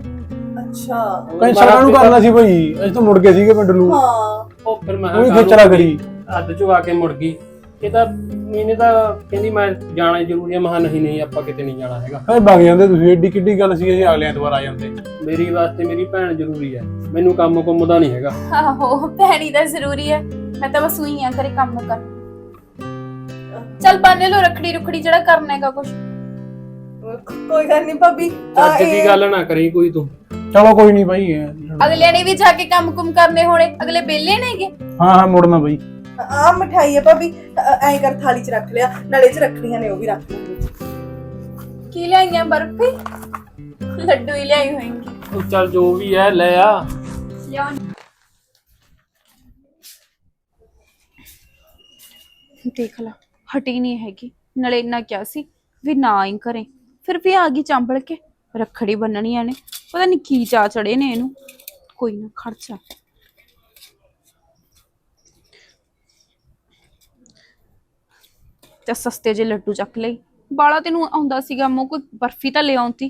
ਅੱਛਾ। ਕੈਂਸਲ ਕਾਹਨੂੰ ਕਰਨਾ ਸੀ ਬਈ ਅਸੀਂ ਤਾਂ ਮੁੜ ਗਏ ਸੀਗੇ ਪਿੰਡ ਨੂੰ। ਹਾਂ ਉਹ ਫਿਰ ਮੈਂ ਉਹੀ ਕਿਹਾ ਖੇਚਲਾ ਕਰੀ। ਅੱਧ ਚੋਂ ਆ ਕੇ ਮੁੜ ਗਈ। ਇਹ ਤਾਂ ਮੈਨੇ ਤਾਂ ਕਹਿੰਦੀ ਮੈਂ ਜਾਣਾ ਜ਼ਰੂਰੀ ਹੈ ਮਹਾ ਨਹੀਂ ਨਹੀਂ ਆਪਾਂ ਕਿਤੇ ਨਹੀਂ ਜਾਣਾ ਹੈਗਾ। ਫਿਰ ਵਗ ਜਾਂਦੇ ਤੁਸੀਂ ਏਡੀ ਕਿੱਡੀ ਗੱਲ ਸੀ ਅਸੀਂ ਅਗਲੇ ਐਤਵਾਰ ਆ ਜਾਂਦੇ। ਮੇਰੀ ਵਾਸਤੇ ਮੇਰੀ ਭੈਣ ਜ਼ਰੂਰੀ ਹੈ ਮੈਨੂੰ ਕੰਮ ਕੁੰਮ ਦਾ ਨਹੀਂ ਹੈਗਾ। ਆਹੋ ਭੈਣੀ ਦਾ ਜ਼ਰੂਰੀ ਹੈ ਮੈਂ ਤਾਂ ਬਸ ਉਹੀ ਆ ਕਰੇ ਕੰਮ ਕਰ। ਚੱਲ ਬੰਨ ਲੋ ਰਖੜੀ ਰੁਖੜੀ ਜਿਹੜਾ ਕਰਨਾ ਹੈਗਾ ਕੁਝ ਕੋਈ ਗੱਲ ਨਹੀਂ ਭਾਬੀ ਆ, ਚੱਜ ਦੀ ਇਹ- ਗੱਲ ਨਾ ਕਰੀ ਕੋਈ ਤੂੰ। ਚਲੋ ਕੋਈ ਨਹੀਂ ਬਾਈ ਅਗਲਿਆਂ ਨੇ ਵੀ ਜਾ ਕੇ ਕੰਮ ਕੁਮ ਕਰਨੇ ਹੋਣੇ ਅਗਲੇ ਬੇਲੇ ਨੇਗੇ? ਹਾਂ ਹਾਂ ਮੁੜਨਾ ਬਈ। ਆ ਮਠਾਈ ਹੈ ਭਾਬੀ ਐਂ ਕਰ ਥਾਲੀ 'ਚ ਰੱਖ ਲਿਆ ਨਾਲੇ 'ਚ ਰੱਖਣੀਆਂ ਨੇ ਉਹ ਵੀ ਰੱਖ ਲਈ ਕੀ ਲਿਆਈਆਂ ਬਰਫੀ? ਲੱਡੂ ਹੀ ਲਿਆਈ ਹੋਏਗੀ। ਉਹ ਚੱਲ ਜੋ ਵੀ ਹੈ ਲੈ ਆ। ਲਿਆਓ ਦੇਖ ਲਾ ਹਟੀ ਨਹੀਂ ਹੈਗੀ। ਨਾਲੇ ਇੰਨਾ ਕਿਹਾ ਸੀ ਵੀ ਨਾ ਹੀ ਕਰੇ। ਫਿਰ ਵੀ ਆ ਗਈ ਚੰਬਲ ਕੇ ਰੱਖੜੀ ਬੰਨਣੀਆਂ ਨੇ। ਪਤਾ ਨਹੀਂ ਕੀ ਚਾ ਚੜੇ ਨੇ ਇਹਨੂੰ। ਕੋਈ ਨਾ ਖਰਚਾ। ਤੇ ਸਸਤੇ ਜੇ ਲੱਡੂ ਚੱਕ ਲਈ। ਬਾਲਾ ਤੈਨੂੰ ਆਉਂਦਾ ਸੀਗਾ ਮੋ ਕੋਈ ਬਰਫੀ ਤਾਂ ਲੈ ਆਉਂਦੀ।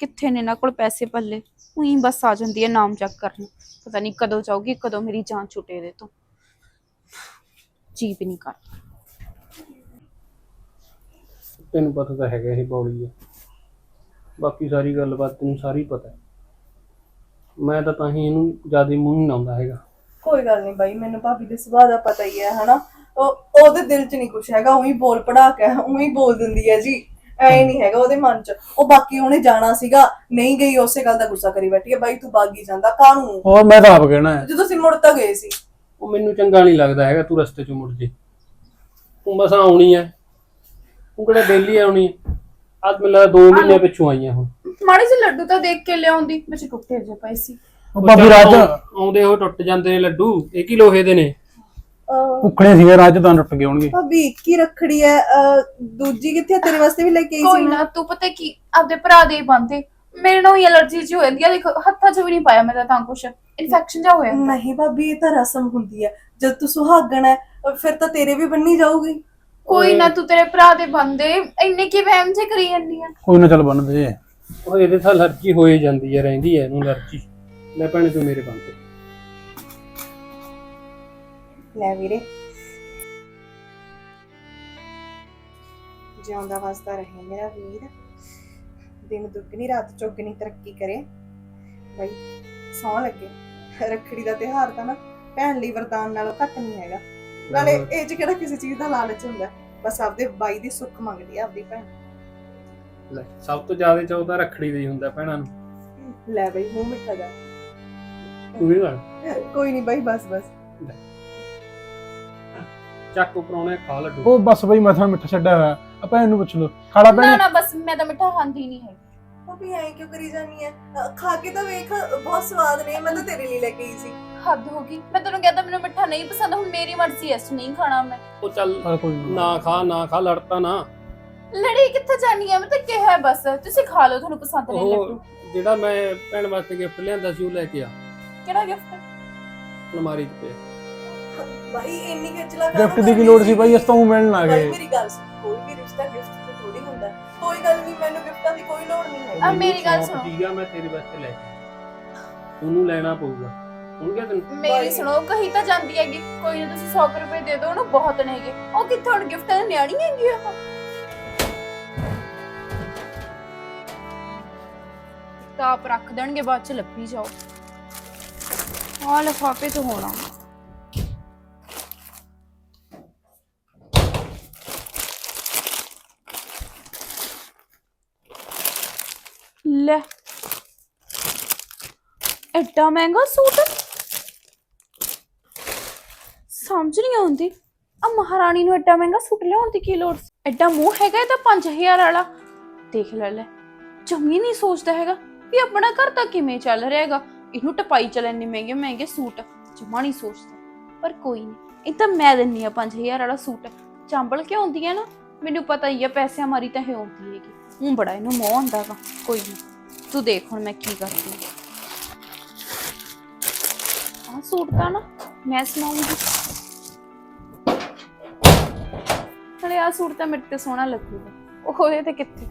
ਕਿੱਥੇ ਨੇ ਇਹਨਾਂ ਕੋਲ ਪੈਸੇ ਪੱਲੇ? ਉਹੀ ਬਸ ਆ ਜਾਂਦੀ ਹੈ ਨਾਮ ਚੱਕ ਕਰਨ। ਪਤਾ ਨਹੀਂ ਕਦੋਂ ਜਾਊਗੀ ਕਦੋਂ ਮੇਰੀ ਜਾਨ ਛੁੱਟੇ ਦੇ ਤੋਂ। ਜੀ ਵੀ ਨਹੀਂ ਕਰ। ਤੈਨੂੰ ਪਤਾ ਤਾਂ ਹੈਗਾ ਇਹ ਬੌਲੀ ਹੈ ਬਾਕੀ ਸਾਰੀ ਗੱਲਬਾਤ ਤੈਨੂੰ ਸਾਰੀ ਪਤਾ ਹੈ। ਮੈਂ ਤਾਂ ਤਾਂ ਹੀ ਇਹਨੂੰ ਜ਼ਿਆਦਾ ਮੂੰਹ ਨਹੀਂ ਲਾਉਂਦਾ ਹੈਗਾ। ਕੋਈ ਗੱਲ ਨਹੀਂ ਬਾਈ ਮੈਨੂੰ ਭਾਬੀ ਦੇ ਸੁਭਾਅ ਦਾ ਪਤਾ ਹੀ ਹੈ ਹਨਾ? ਉਹ ਉਹਦੇ ਦਿਲ 'ਚ ਨਹੀਂ ਕੁਝ ਹੈਗਾ ਉਹੀ ਬੋਲ ਪੜਾ ਕੇ ਉਹੀ ਬੋਲ ਦਿੰਦੀ ਹੈ ਜੀ। ਐ ਨਹੀਂ ਹੈਗਾ ਉਹਦੇ ਮਨ 'ਚ। ਉਹ ਬਾਕੀ ਉਹਨੇ ਜਾਣਾ ਸੀਗਾ ਨਹੀਂ ਗਈ ਉਸੇ ਗੱਲ ਦਾ ਗੁੱਸਾ ਕਰੀ ਬੈਠੀ ਹੈ ਬਾਈ ਤੂੰ ਬਾਗੀ ਜਾਂਦਾ ਕਾਹਨੂੰ? ਹੋਰ ਮੈਂ ਤਾਂ ਆਪ ਕਹਿਣਾ ਹੈ। ਜਦੋਂ ਅਸੀਂ ਮੁੜ ਤਾਂ ਗਏ ਸੀ। ਉਹ ਮੈਨੂੰ ਚੰਗਾ ਨਹੀਂ ਲੱਗਦਾ ਹੈਗਾ ਤੂੰ ਰਸਤੇ 'ਚੋਂ ਮੁੜ ਜੇ। ਤੂੰ ਮਸਾਂ ਆਉਣੀ ਹੈ। ਤੂੰ ਕਿਹੜਾ ਡੇਲੀ ਆਉਣੀ ਹੈ? ਅੱਜ ਮੈਨੂੰ ਲੱਗਦਾ 2 ਮਹੀਨੇ ਪਿੱਛੋਂ ਆਈਆਂ ਹੁਣ। ਮਾੜੇ ਜਿਹੇ ਲੱਡੂ ਤਾਂ ਦੇਖ ਕੇ ਲਿਆਉਂਦੀ। ਵਿੱਚ ਟੁੱਟੇ ਜੇ ਪਏ ਸੀ। ਉਹ ਬਾਬੀ ਰਾਜ ਆਉਂਦੇ ਉਹ ਟੁੱਟ ਜਾਂਦੇ ਨੇ ਲੱਡੂ। ਇਹ ਕੀ ਲੋਹੇ ਦੇ ਨੇ? ਅਹ, ਭੁੱਖਣੇ ਸੀਗੇ ਰਾਜ ਤਾਂ ਟੁੱਟ ਗਏ ਹੋਣਗੇ। ਭਾਬੀ ਕੀ ਰੱਖੜੀ ਹੈ ਅਹ, ਦੂਜੀ ਕਿੱਥੇ ਆ? ਤੇਰੇ ਵਾਸਤੇ ਵੀ ਲੈ ਕੇ ਆਈ ਕੋਈ ਸੀ ਨਾ ਤੂੰ ਪਤਾ ਕੀ ਆਪਦੇ ਭਰਾ ਦੇ ਬੰਦੇ ਮੇਰੇ ਨੂੰ ਹੀ ਅਲਰਜੀ ਜੀ ਹੋ ਜਾਂਦੀ ਆ ਦੇਖ ਹੱਥਾਂ 'ਚ ਵੀ ਨਹੀਂ ਪਾਇਆ ਮੈਂ ਤਾਂ ਤਾਂ ਕੁਛ। ਇਨਫੈਕਸ਼ਨ ਜਾ ਹੋਇਆ ਨਹੀਂ ਭਾਬੀ ਇਹ ਤਾਂ ਰਸਮ ਹੁੰਦੀ ਹੈ ਜਦ ਤੂੰ ਸੁਹਾਗਣ ਹੈ ਅਹ, ਫਿਰ ਤਾਂ ਤੇਰੇ ਵੀ ਬੰਨੀ ਜਾਊਗੀ। ਕੋਈ ਨਾ ਤੂੰ ਤੇਰੇ ਭਰਾ ਦੇ ਬੰਦੇ ਇੰਨੇ ਕੀ ਵਹਿਮ ਜੇ ਕਰੀ ਜਾਂਦੀ ਆ। ਕੋਈ ਨਾ ਚੱਲ ਬੰਨ ਦੇ ਉਹ ਇਹਦੇ ਤਾਂ ਅਲਰਜੀ ਹੋਏ ਜਾਂਦੀ ਹੈ ਰਹਿੰਦੀ ਹੈ ਇਹਨੂੰ ਅਲਰਜੀ। ਲੈ ਭੈਣੇ ਤੂੰ ਮੇਰੇ ਬੰਦੇ ਲੈ ਵੀਰੇ। ਜਿਉਂਦਾ ਵਸਦਾ ਰਹੇ ਮੇਰਾ ਵੀਰ। ਦਿਨ ਦੁੱਗਣੀ ਰਾਤ ਚੌਗਣੀ ਤਰੱਕੀ ਕਰੇ। ਬਈ ਸੌ ਲੱਗੇ। ਰੱਖੜੀ ਦਾ ਤਿਉਹਾਰ ਤਾਂ ਨਾ ਭੈਣ ਲਈ ਵਰਦਾਨ ਨਾਲੋਂ ਘੱਟ ਨਹੀਂ ਹੈਗਾ। ਨਾਲੇ ਇਹ ਚ ਕਿਹੜਾ ਕਿਸੇ ਚੀਜ਼ ਦਾ ਲਾਲਚ ਹੁੰਦਾ? ਬਸ ਆਪਦੇ ਬਾਈ ਦੀ ਸੁੱਖ ਮੰਗਦੀ ਆ ਆਪਦੀ ਭੈਣ। ਲੈ ਸਭ ਤੋਂ ਜ਼ਿਆਦਾ ਚਾਹੁੰਦਾ ਰੱਖੜੀ ਦਾ ਹੀ ਹੁੰਦਾ ਭੈਣਾਂ ਨੂੰ। ਲੈ ਬਈ ਮੂੰਹ ਮਿੱਠਾ ਜਾ। ਤੂੰ ਵੀ ਕਰ। ਕੋਈ ਨਹੀਂ ਬਾਈ ਬਸ ਬਸ। ਚੱਕ ਉਪਰੋਂ ਖਾ ਲੱਡੂ। ਉਹ ਬਸ ਬਈ ਮੈਂ ਤਾਂ ਮਿੱਠਾ ਛੱਡਿਆ ਹੋਇਆ। ਆ ਭੈਣ ਨੂੰ ਪੁੱਛ ਲਓ। ਖਾਲਾ ਨਾ ਭੈਣ ਨਾ ਬਸ ਮੈਂ ਤਾਂ ਮਿੱਠਾ ਖਾਂਦੀ ਨਹੀਂ ਹੈ ਭਾਬੀ ਐਂ ਕਿਉਂ ਕਰੀ ਜਾਨੀ ਐ? ਅ, ਖਾ ਕੇ ਤਾਂ ਵੇਖ ਬਹੁਤ ਸਵਾਦ ਨੇ। ਮੈਂ ਤਾਂ ਤੇਰੇ ਲਈ ਲੈ ਕੇ ਆਈ ਸੀ। ਹੱਦ ਹੋ ਗਈ। ਮੈਂ ਤੈਨੂੰ ਕਹਿੰਦਾ ਮੈਨੂੰ ਮਿੱਠਾ ਨਹੀਂ ਪਸੰਦ। ਹੁਣ ਮੇਰੀ ਮਰਜ਼ੀ ਐ ਨਹੀਂ ਖਾਣਾ ਮੈਂ। ਉਹ ਚੱਲ ਕੋਈ ਨਾ ਨਾ ਖਾ ਨਾ ਖਾ ਲੜਤਾ ਨਾ। ਲੜੀ ਕਿੱਥੇ ਜਾਣੀ ਆ ਮੈਂ ਤਾਂ ਕਿਹਾ ਹੈ ਬਸ। ਤੁਸੀਂ ਖਾ ਲਓ ਤੁਹਾਨੂੰ ਪਸੰਦ ਨਹੀਂ ਉਹ ਲੱਡੂ। ਜਿਹੜਾ ਮੈਂ ਭੈਣ ਵਾਸਤੇ ਗਿਫਟ ਲਿਆਂਦਾ ਸੀ ਉਹ ਲੈ ਕੇ ਆ। ਕਿਹੜਾ ਗਿਫਟ ਅਲਮਾਰੀ 'ਚ ਪਿਆ। ਬਾਈ ਇੰਨੀ ਖੇਚਲਾ ਗਿਫਟ ਦੀ ਕੀ ਲੋੜ ਸੀ ਬਾਈ ਇਸ ਤੋਂ ਮਿਲਣ ਆ ਗਏ। ਮੇਰੀ ਗੱਲ ਸੁਣ ਕੋਈ ਵੀ ਰਿਸ਼ਤਾ ਗਿਫਟ ਤੋਂ ਥੋੜੀ ਹੁੰਦਾ। ਕੋਈ ਗੱਲ ਨਹੀਂ ਮੈਨੂੰ ਗਿਫਟਾਂ ਦੀ ਕੋਈ ਲੋੜ ਨਹੀਂ ਹੈ ਆ ਮੇਰੀ ਗੱਲ ਸੁਣੋ। ਸੀਗਾ ਮੈਂ ਤੇਰੇ ਵਾਸਤੇ ਲੈ ਕੇ। ਉਹਨੂੰ ਲੈਣਾ ਪਊਗਾ। ਹੁਣ ਕਿਆ ਤੈਨੂੰ? ਮੇਰੀ। ਸੁਣੋ ਕਹੀ ਤਾਂ ਜਾਂਦੀ ਹੈਗੀ। ਕੋਈ ਨਾ ਤੁਸੀਂ 100 ਕੁ ਰੁਪਏ ਦੇ ਦਿਓ ਉਹਨੂੰ ਬਹੁਤ ਨੇਗੇ ਉਹ ਕਿੱਥੇ ਹੁਣ ਗਿਫਟ ਨਿਆਣੀ ਹੈਗੀ ਉਹ ਤਾਂ ਆਪ ਰੱਖ ਦੇਣਗੇ ਬਾਅਦ ਚ ਲੱਭੀ ਜਾਓ। ਆ ਲਫਾਫੇ ਤੋਂ ਹੋਣਾ। ਲੈ। ਐਡਾ ਮਹਿੰਗਾ ਸੂਟ? ਸਮਝ ਨਹੀਂ ਆਉਂਦੀ। ਆ ਮਹਾਰਾਣੀ ਨੂੰ ਐਡਾ ਮਹਿੰਗਾ ਸੂਟ ਲਿਆਉਣ ਦੀ ਕੀ ਲੋੜ ਸੀ? ਐਡਾ ਮੂੰਹ ਹੈਗਾ ਇਹ ਤਾਂ 5000 ਵਾਲਾ। ਦੇਖ ਲੈ ਲੈ, ਜਮੀ ਨਹੀਂ ਸੋਚਦਾ ਹੈਗਾ ਵੀ ਆਪਣਾ ਘਰ ਤਾਂ ਕਿਵੇਂ ਚੱਲ ਰਿਹਾ ਹੈਗਾ। ਇਹਨੂੰ ਟਪਾਈ ਚੱਲ ਇੰਨੇ ਮਹਿੰਗੇ ਮਹਿੰਗੇ ਸੂਟ, ਜਮਾ ਨਹੀਂ ਸੋਚਦਾ। ਪਰ ਕੋਈ ਨਹੀਂ, ਇਹ ਤਾਂ ਮੈਂ ਦਿੰਨੀ ਆ 5000 ਵਾਲਾ ਸੂਟ। ਚਾਂਬਲ ਕੇ ਆਉਂਦੀ ਹੈ ਨਾ? ਮੈਨੂੰ ਪਤਾ ਹੀ ਆ, ਪੈਸਿਆਂ ਮਾਰੀ ਤਾਂ ਇਹ ਆਉਂਦੀ ਹੈਗੀ। ਹੂੰ ਬੜਾ ਇਹਨੂੰ ਮੋਹ ਆਉਂਦਾ ਵਾ। ਕੋਈ ਨਹੀਂ। ਤੂੰ ਦੇਖ ਹੁਣ ਮੈਂ ਕੀ ਕਰਦੀ ਹਾਂ। ਆਹ ਸੂਟ ਤਾਂ ਨਾ ਮੈਂ ਸਮਾਉਂਗੀ ਨਾਲੇ ਆਹ ਸੂਟ ਤਾਂ ਮੇਰੇ ਤੇ ਸੋਹਣਾ ਲੱਗੂਗਾ। ਉਹ ਇਹਦੇ ਤੇ ਕਿੱਥੇ?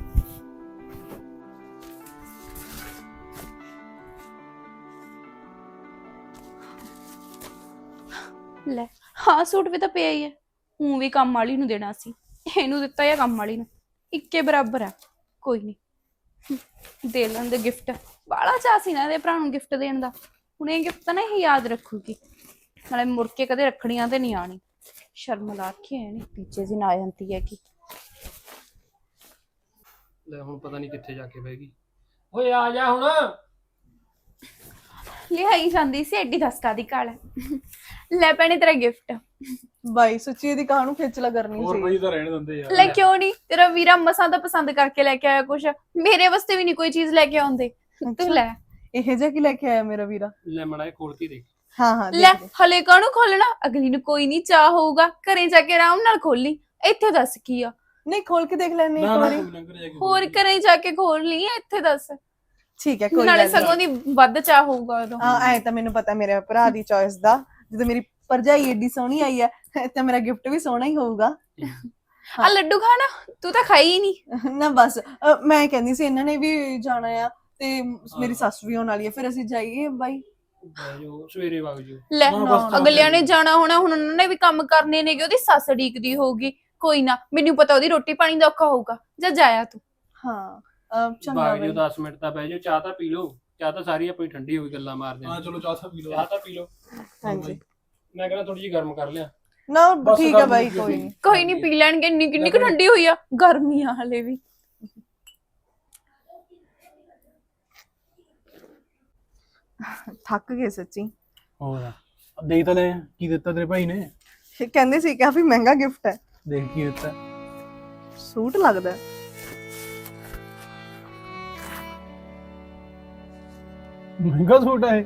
ਲੈ ਹਾਂ ਸੂਟ ਵੀ ਤਾਂ ਪਿਆ ਹੀ ਹੈ। ਹੂੰ ਵੀ ਕੰਮ ਵਾਲੀ ਨੂੰ ਦੇਣਾ ਸੀ। ਇਹਨੂੰ ਦਿੱਤਾ ਜਾਂ ਕੰਮ ਵਾਲੀ ਨੂੰ? ਇੱਕੇ ਬਰਾਬਰ ਆ। ਕੋਈ ਨਹੀਂ ਦੇ ਲੈਂਦੇ ਗਿਫਟ ਬਾਲਾ ਚਾਅ ਸੀ ਨਾ ਇਹਦੇ ਭਰਾ ਨੂੰ ਗਿਫਟ ਦੇਣ ਦਾ। ਹੁਣ ਇਹ ਗਿਫਟ ਤਾਂ ਨਾ ਇਹ ਯਾਦ ਰੱਖੂਗੀ। ਨਾਲੇ ਮੁੜ ਕੇ ਕਦੇ ਰੱਖੜੀਆਂ ਤੇ ਨਹੀਂ ਆਣੀ ਸ਼ਰਮ ਲਾ ਕੇ ਐ ਨਹੀਂ ਟੀਚੇ ਜੀ ਨਾ ਆ ਜਾਂਦੀ ਹੈ ਕਿ ਲੈ ਹੁਣ ਪਤਾ ਨਹੀਂ ਕਿੱਥੇ ਜਾ ਕੇ ਬਹਿ ਗਈ। ਓਏ ਆ ਜਾ ਹੁਣ। ਲਿਆਈ ਜਾਂਦੀ ਸੀ ਐਡੀ ਦਸਕਾ ਦੀ ਕਾਲ। ਲੈ ਪੈਣੇ ਤੇਰਾ ਗਿਫਟ ਬਾਈ ਸੱਚੀ ਇਹਦੀ ਕਾਹਨੂੰ ਖੇਚਲਾ ਕਰਨੀ ਹੋਰ ਬਈ ਤਾਂ ਰਹਿਣ ਦਿੰਦੇ ਯਾਰ। ਲੈ ਕਿਉਂ ਨਹੀਂ ਤੇਰਾ ਵੀਰਾ ਮਸਾਂ ਤਾਂ ਪਸੰਦ ਕਰਕੇ ਲੈ ਕੇ ਆਇਆ ਕੁਛ। ਮੇਰੇ ਵਾਸਤੇ ਵੀ ਨਹੀਂ ਕੋਈ ਚੀਜ਼ ਲੈ ਕੇ ਆਉਂਦੇ। ਤੂੰ ਲੈ। ਇਹ ਜਿਹਾ ਕੀ ਲੈ ਕੇ ਆਇਆ ਮੇਰਾ ਵੀਰਾ? ਲੈ ਮੜਾ ਖੋਲ ਕੇ ਦੇਖ। ਹਾਂ ਹਾਂ ਲੈ ਦੇਖ। ਹਲੇ ਕਾਹਨੂੰ ਖੋਲਣਾ? ਅਗਲੀ ਨੂੰ ਕੋਈ ਨਹੀਂ ਚਾਹ ਹੋਊਗਾ। ਘਰੇ ਜਾ ਕੇ ਆਰਾਮ ਨਾਲ ਖੋਲੀ। ਇੱਥੇ ਦੱਸ ਕੀ ਆ? ਨਹੀਂ ਖੋਲ ਕੇ ਦੇਖ ਲੈਣੇ ਇੱਕ ਨਾ ਨਾ ਵਾਰੀ। ਜਾ ਕੇ ਹੋਰ ਘਰੇ ਜਾ ਕੇ ਖੋਲ ਲਈ ਇੱਥੇ ਦੱਸ। ਠੀਕ ਹੈ ਕੋਈ ਨਾਲੇ ਗੱਲ ਨੀ। ਸਗੋਂ ਦੀ ਵੱਧ ਚਾਹ ਹੋਊਗਾ ਉਦੋਂ। ਹਾਂ ਐ ਤਾਂ ਮੈਨੂੰ ਪਤਾ ਮੇਰੇ ਭਰਾ ਦੀ ਚੋਇਸ ਦਾ। ਜਦੋਂ ਮੇਰੀ ਭਰਜਾਈ ਏਡੀ ਸੋਹਣੀ ਆਈ ਹੈ ਤਾਂ ਮੇਰਾ ਗਿਫਟ ਵੀ ਸੋਹਣਾ ਹੀ ਹੋਊਗਾ। ਆ ਲੱਡੂ ਖਾਣਾ ਤੂੰ ਤਾਂ ਖਾਈ ਹੀ ਨਹੀਂ। ਨਾ ਬਸ ਅ, ਮੈਂ ਕਹਿੰਦੀ ਸੀ ਇਹਨਾਂ ਨੇ ਵੀ ਜਾਣਾ ਆ ਤੇ ਮੇਰੀ ਸੱਸ ਵੀ ਆਉਣ ਵਾਲੀ ਹੈ ਫਿਰ ਅਸੀਂ ਜਾਈਏ ਬਾਈ। ਬਹਿ ਜਾਓ ਸਵੇਰੇ ਵਗ ਜਾਓ। ਲੈ ਅਗਲਿਆਂ ਨੇ ਜਾਣਾ ਹੋਣਾ ਹੁਣ ਉਹਨਾਂ ਨੇ ਵੀ ਕੰਮ ਕਰਨੇ ਨੇਗੇ ਉਹਦੀ ਸੱਸ ਢੀਕਦੀ ਹੋਊਗੀ। ਕੋਈ ਨਾ ਮੈਨੂੰ ਪਤਾ ਉਹਦੀ ਰੋਟੀ ਪਾਣੀ ਦਾ ਔਖਾ ਹੋਊਗਾ ਜਾ ਜਾਇਆ ਤੂੰ। ਹਾਂ ਅ, ਚੰਗਾ ਵਗ ਜਾਓ ਬਾਈ। 10 ਮਿੰਟ ਤਾਂ ਬਹਿ ਜਾਓ ਚਾਹ ਤਾਂ ਪੀ ਲਓ। ਚਾਹ ਤਾਂ ਸਾਰੀ ਆਪਣੀ ਠੰਡੀ ਹੋਈ ਗੱਲਾਂ ਮਾਰਦੇ ਹਾਂ ਚਲੋ ਚਾਹ ਪੀ ਲਓ। ਚਾਹ ਤਾਂ ਪੀ ਲਓ। ਹਾਂਜੀ। ਮੈਂ ਕਹਿੰਦਾ ਥੋੜੀ ਜਿਹੀ ਗਰਮ ਕਰ ਲਿਆ। ਨਾ ਬਸ ਠੀਕ ਹੈ ਬਾਈ ਕੋਈ। ਨਹੀਂ। ਕੋਈ ਨਹੀਂ ਪੀ ਲੈਣਗੇ। ਇੰਨੀ ਕਿੰਨੀ ਕੁ ਠੰਡੀ ਹੋਈ ਆ? ਗਰਮੀ ਆ ਹਲੇ ਵੀ। ਥੱਕ ਗਏ ਸੱਚੀ। ਹੋਰ ਦੇਖ ਤਾਂ ਲੈ ਕੀ ਦਿੱਤਾ ਤੇਰੇ ਭਾਈ ਨੇ? ਇਹ ਕਹਿੰਦੇ ਸੀ ਕਾਫੀ ਮਹਿੰਗਾ ਗਿਫਟ ਹੈ। ਦੇਖ ਕੀ ਦਿੱਤਾ। ਸੂਟ ਲੱਗਦਾ ਹੈ। ਮਹਿੰਗਾ ਸੂਟ ਹੈ ਇਹ। ਇਹ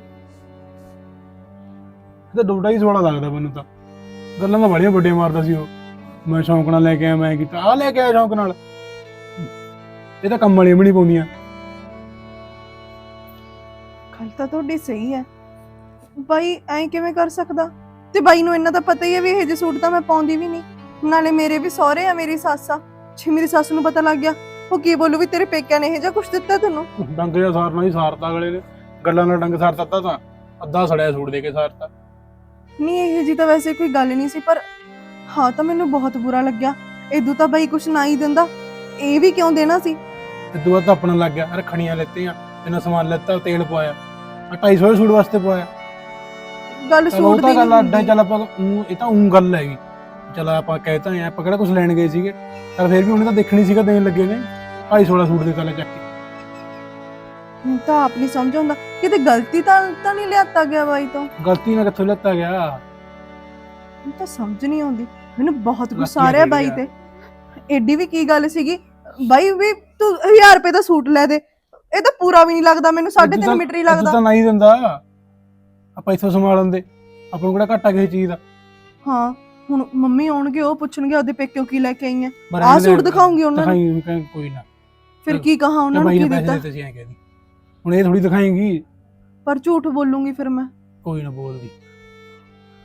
ਤਾਂ ਡੋਡਾ ਹੀ ਸੋਹਣਾ ਲੱਗਦਾ ਮੈਨੂੰ ਤਾਂ। ਗੱਲਾਂ ਤਾਂ ਬੜੀਆਂ ਵੱਡੀਆਂ ਮਾਰਦਾ ਸੀ ਉਹ। ਮੈਂ ਸ਼ੌਂਕ ਨਾਲ ਲੈ ਕੇ ਆਇਆ ਮੈਂ ਕੀਤਾ ਆ ਲੈ ਕੇ ਆਇਆ ਸ਼ੌਂਕ ਨਾਲ। ਇਹ ਤਾਂ ਕੰਮ ਵਾਲੀਆਂ ਵੀ ਨਹੀਂ ਪਾਉਂਦੀਆਂ। ਗੱਲ ਤਾਂ ਤੁਹਾਡੀ ਸਹੀ ਹੈ। ਬਾਈ ਐਂ ਕਿਵੇਂ ਕਰ ਸਕਦਾ? ਤੇ ਬਾਈ ਨੂੰ ਇੰਨਾ ਤਾਂ ਪਤਾ ਹੀ ਹੈ ਵੀ ਇਹ ਜਿਹੇ ਸੂਟ ਤਾਂ ਮੈਂ ਪਾਉਂਦੀ ਵੀ ਨਹੀਂ। ਨਾਲੇ ਮੇਰੇ ਵੀ ਸਹੁਰੇ ਆ ਮੇਰੀ ਸੱਸ ਆ। ਜੇ ਮੇਰੀ ਸੱਸ ਨੂੰ ਪਤਾ ਲੱਗ ਗਿਆ। ਉਹ ਕੀ ਬੋਲੂ ਵੀ ਤੇਰੇ ਪੇਕਿਆਂ ਨੇ ਇਹ ਜਿਹਾ ਕੁਝ ਦਿੱਤਾ ਤੈਨੂੰ? ਡੰਗ ਜਿਹਾ ਸਾਰਨਾ ਹੀ ਸਾਰਤਾ ਅਗਲੇ ਨੇ। ਗੱਲਾਂ ਨਾਲ ਡੰਗ ਸਾਰ ਦਿੱਤਾ ਤਾਂ ਅੱਧਾ ਸੜਿਆ ਸੂਟ ਦੇ ਕੇ ਸਾਰਤਾ ਨਹੀਂ ਇਹ ਜੀ ਤਾਂ ਵੈਸੇ ਕੋਈ ਗੱਲ ਨਹੀਂ ਸੀ ਪਰ ਹਾਂ ਤਾਂ ਮੈਨੂੰ ਬਹੁਤ ਬੁਰਾ ਲੱਗਿਆ। ਇਦੋਂ ਤਾਂ ਬਾਈ ਕੁਝ ਨਾ ਹੀ ਦਿੰਦਾ। ਇਹ ਵੀ ਕਿਉਂ ਦੇਣਾ ਸੀ? ਤੇ ਦੁਆ ਤਾਂ ਆਪਣਾ ਲੱਗ ਗਿਆ ਰੱਖਣੀਆਂ ਲੈਤੀਆਂ ਇਹਨਾਂ ਸਮਾਨ ਲੈਤਾ ਤੇਲ ਪਵਾਇਆ ਆ 250 ਦੇ ਸੂਟ ਵਾਸਤੇ ਪਵਾਇਆ। ਗੱਲ ਚਲੋ ਸੂਟ ਤਾਂ ਦੀ ਗੱਲ ਅੱਡਾ। ਚੱਲ ਆਪਾਂ ਊਂ- ਇਹ ਤਾਂ ਉਂ ਗੱਲ ਹੈਗੀ। ਚਲ ਆਪਾਂ ਕਹਿਤਾ ਆ ਆਪਾਂ ਕਿਹੜਾ ਕੁਝ ਲੈਣ ਗਏ ਸੀਗੇ? ਪਰ ਫਿਰ ਵੀ ਉਹਨੇ ਤਾਂ ਦੇਖਣੀ ਸੀਗਾ ਦੇਣ ਲੱਗੇ ਨੇ। 250 ਦਾ ਸੂਟ ਦੇ ਲੈ ਚੱਕ ਕੇ। ਹੁਣ ਤਾਂ ਆਪ ਨਹੀਂ ਸਮਝ ਆਉਂਦਾ ਕਿਤੇ ਗਲਤੀ ਤਾਂ ਤਾਂ ਨਹੀਂ ਲਿਆਤਾ ਗਿਆ ਬਾਈ ਤੋਂ? ਗਲਤੀ ਨਾਲ ਕਿੱਥੋਂ ਲੱਤਾ ਗਿਆ? ਮੈਨੂੰ ਤਾਂ ਸਮਝ ਨਹੀਂ ਆਉਂਦੀ। ਮੈਨੂੰ ਬਹੁਤ ਗੁੱਸਾ ਆ ਰਿਹਾ ਬਾਈ। ਤੇ। ਐਡੀ ਵੀ ਕੀ ਗੱਲ ਸੀਗੀ? ਬਾਈ ਵੀ ਤੂੰ 1000 ਰੁਪਏ ਦਾ ਸੂਟ ਲੈ ਦੇ। ਇਹ ਤਾਂ ਪੂਰਾ ਵੀ ਨਹੀਂ ਲੱਗਦਾ ਮੈਨੂੰ 3.5 ਮੀਟਰ ਹੀ ਲੱਗਦਾ। ਤਾਂ ਨਹੀਂ ਦਿੰਦਾ। ਆਪਾਂ ਇੱਥੋਂ ਸੰਭਾਲ ਲੈਂਦੇ ਆਪਾਂ ਨੂੰ ਕਿਹੜਾ ਘਾਟਾ ਕਿਸੇ ਚੀਜ਼ ਦਾ? ਹਾਂ ਹੁਣ ਮੰਮੀ ਆਉਣਗੇ ਉਹ ਪੁੱਛਣਗੇ ਉਹਦੇ ਪੇਕਿਓ ਕੀ ਲੈ ਕੇ ਆਈਆਂ। ਪਰ ਆਹ ਸੂਟ ਦਿਖਾਉਂਗੀ ਉਹਨਾਂ ਨੂੰ। ਦਿਖਾਈ ਕਹਿ ਕੋਈ ਨਾ। ਫਿਰ ਕੀ ਕਹਾ ਉਹਨਾਂ ਨੂੰ ਕੀ ਦਿੱਤਾ? ਦਿੱਤੇ ਸੀ ਐਂ ਕਹਿਦੀ ਹੁਣ ਇਹ ਥੋੜੀ ਦਿਖਾਏਂਗੀ। ਪਰ ਝੂਠ ਬੋਲੂੰਗੀ ਫਿਰ ਮੈਂ। ਕੋਈ ਨਾ ਬੋਲਦੀ।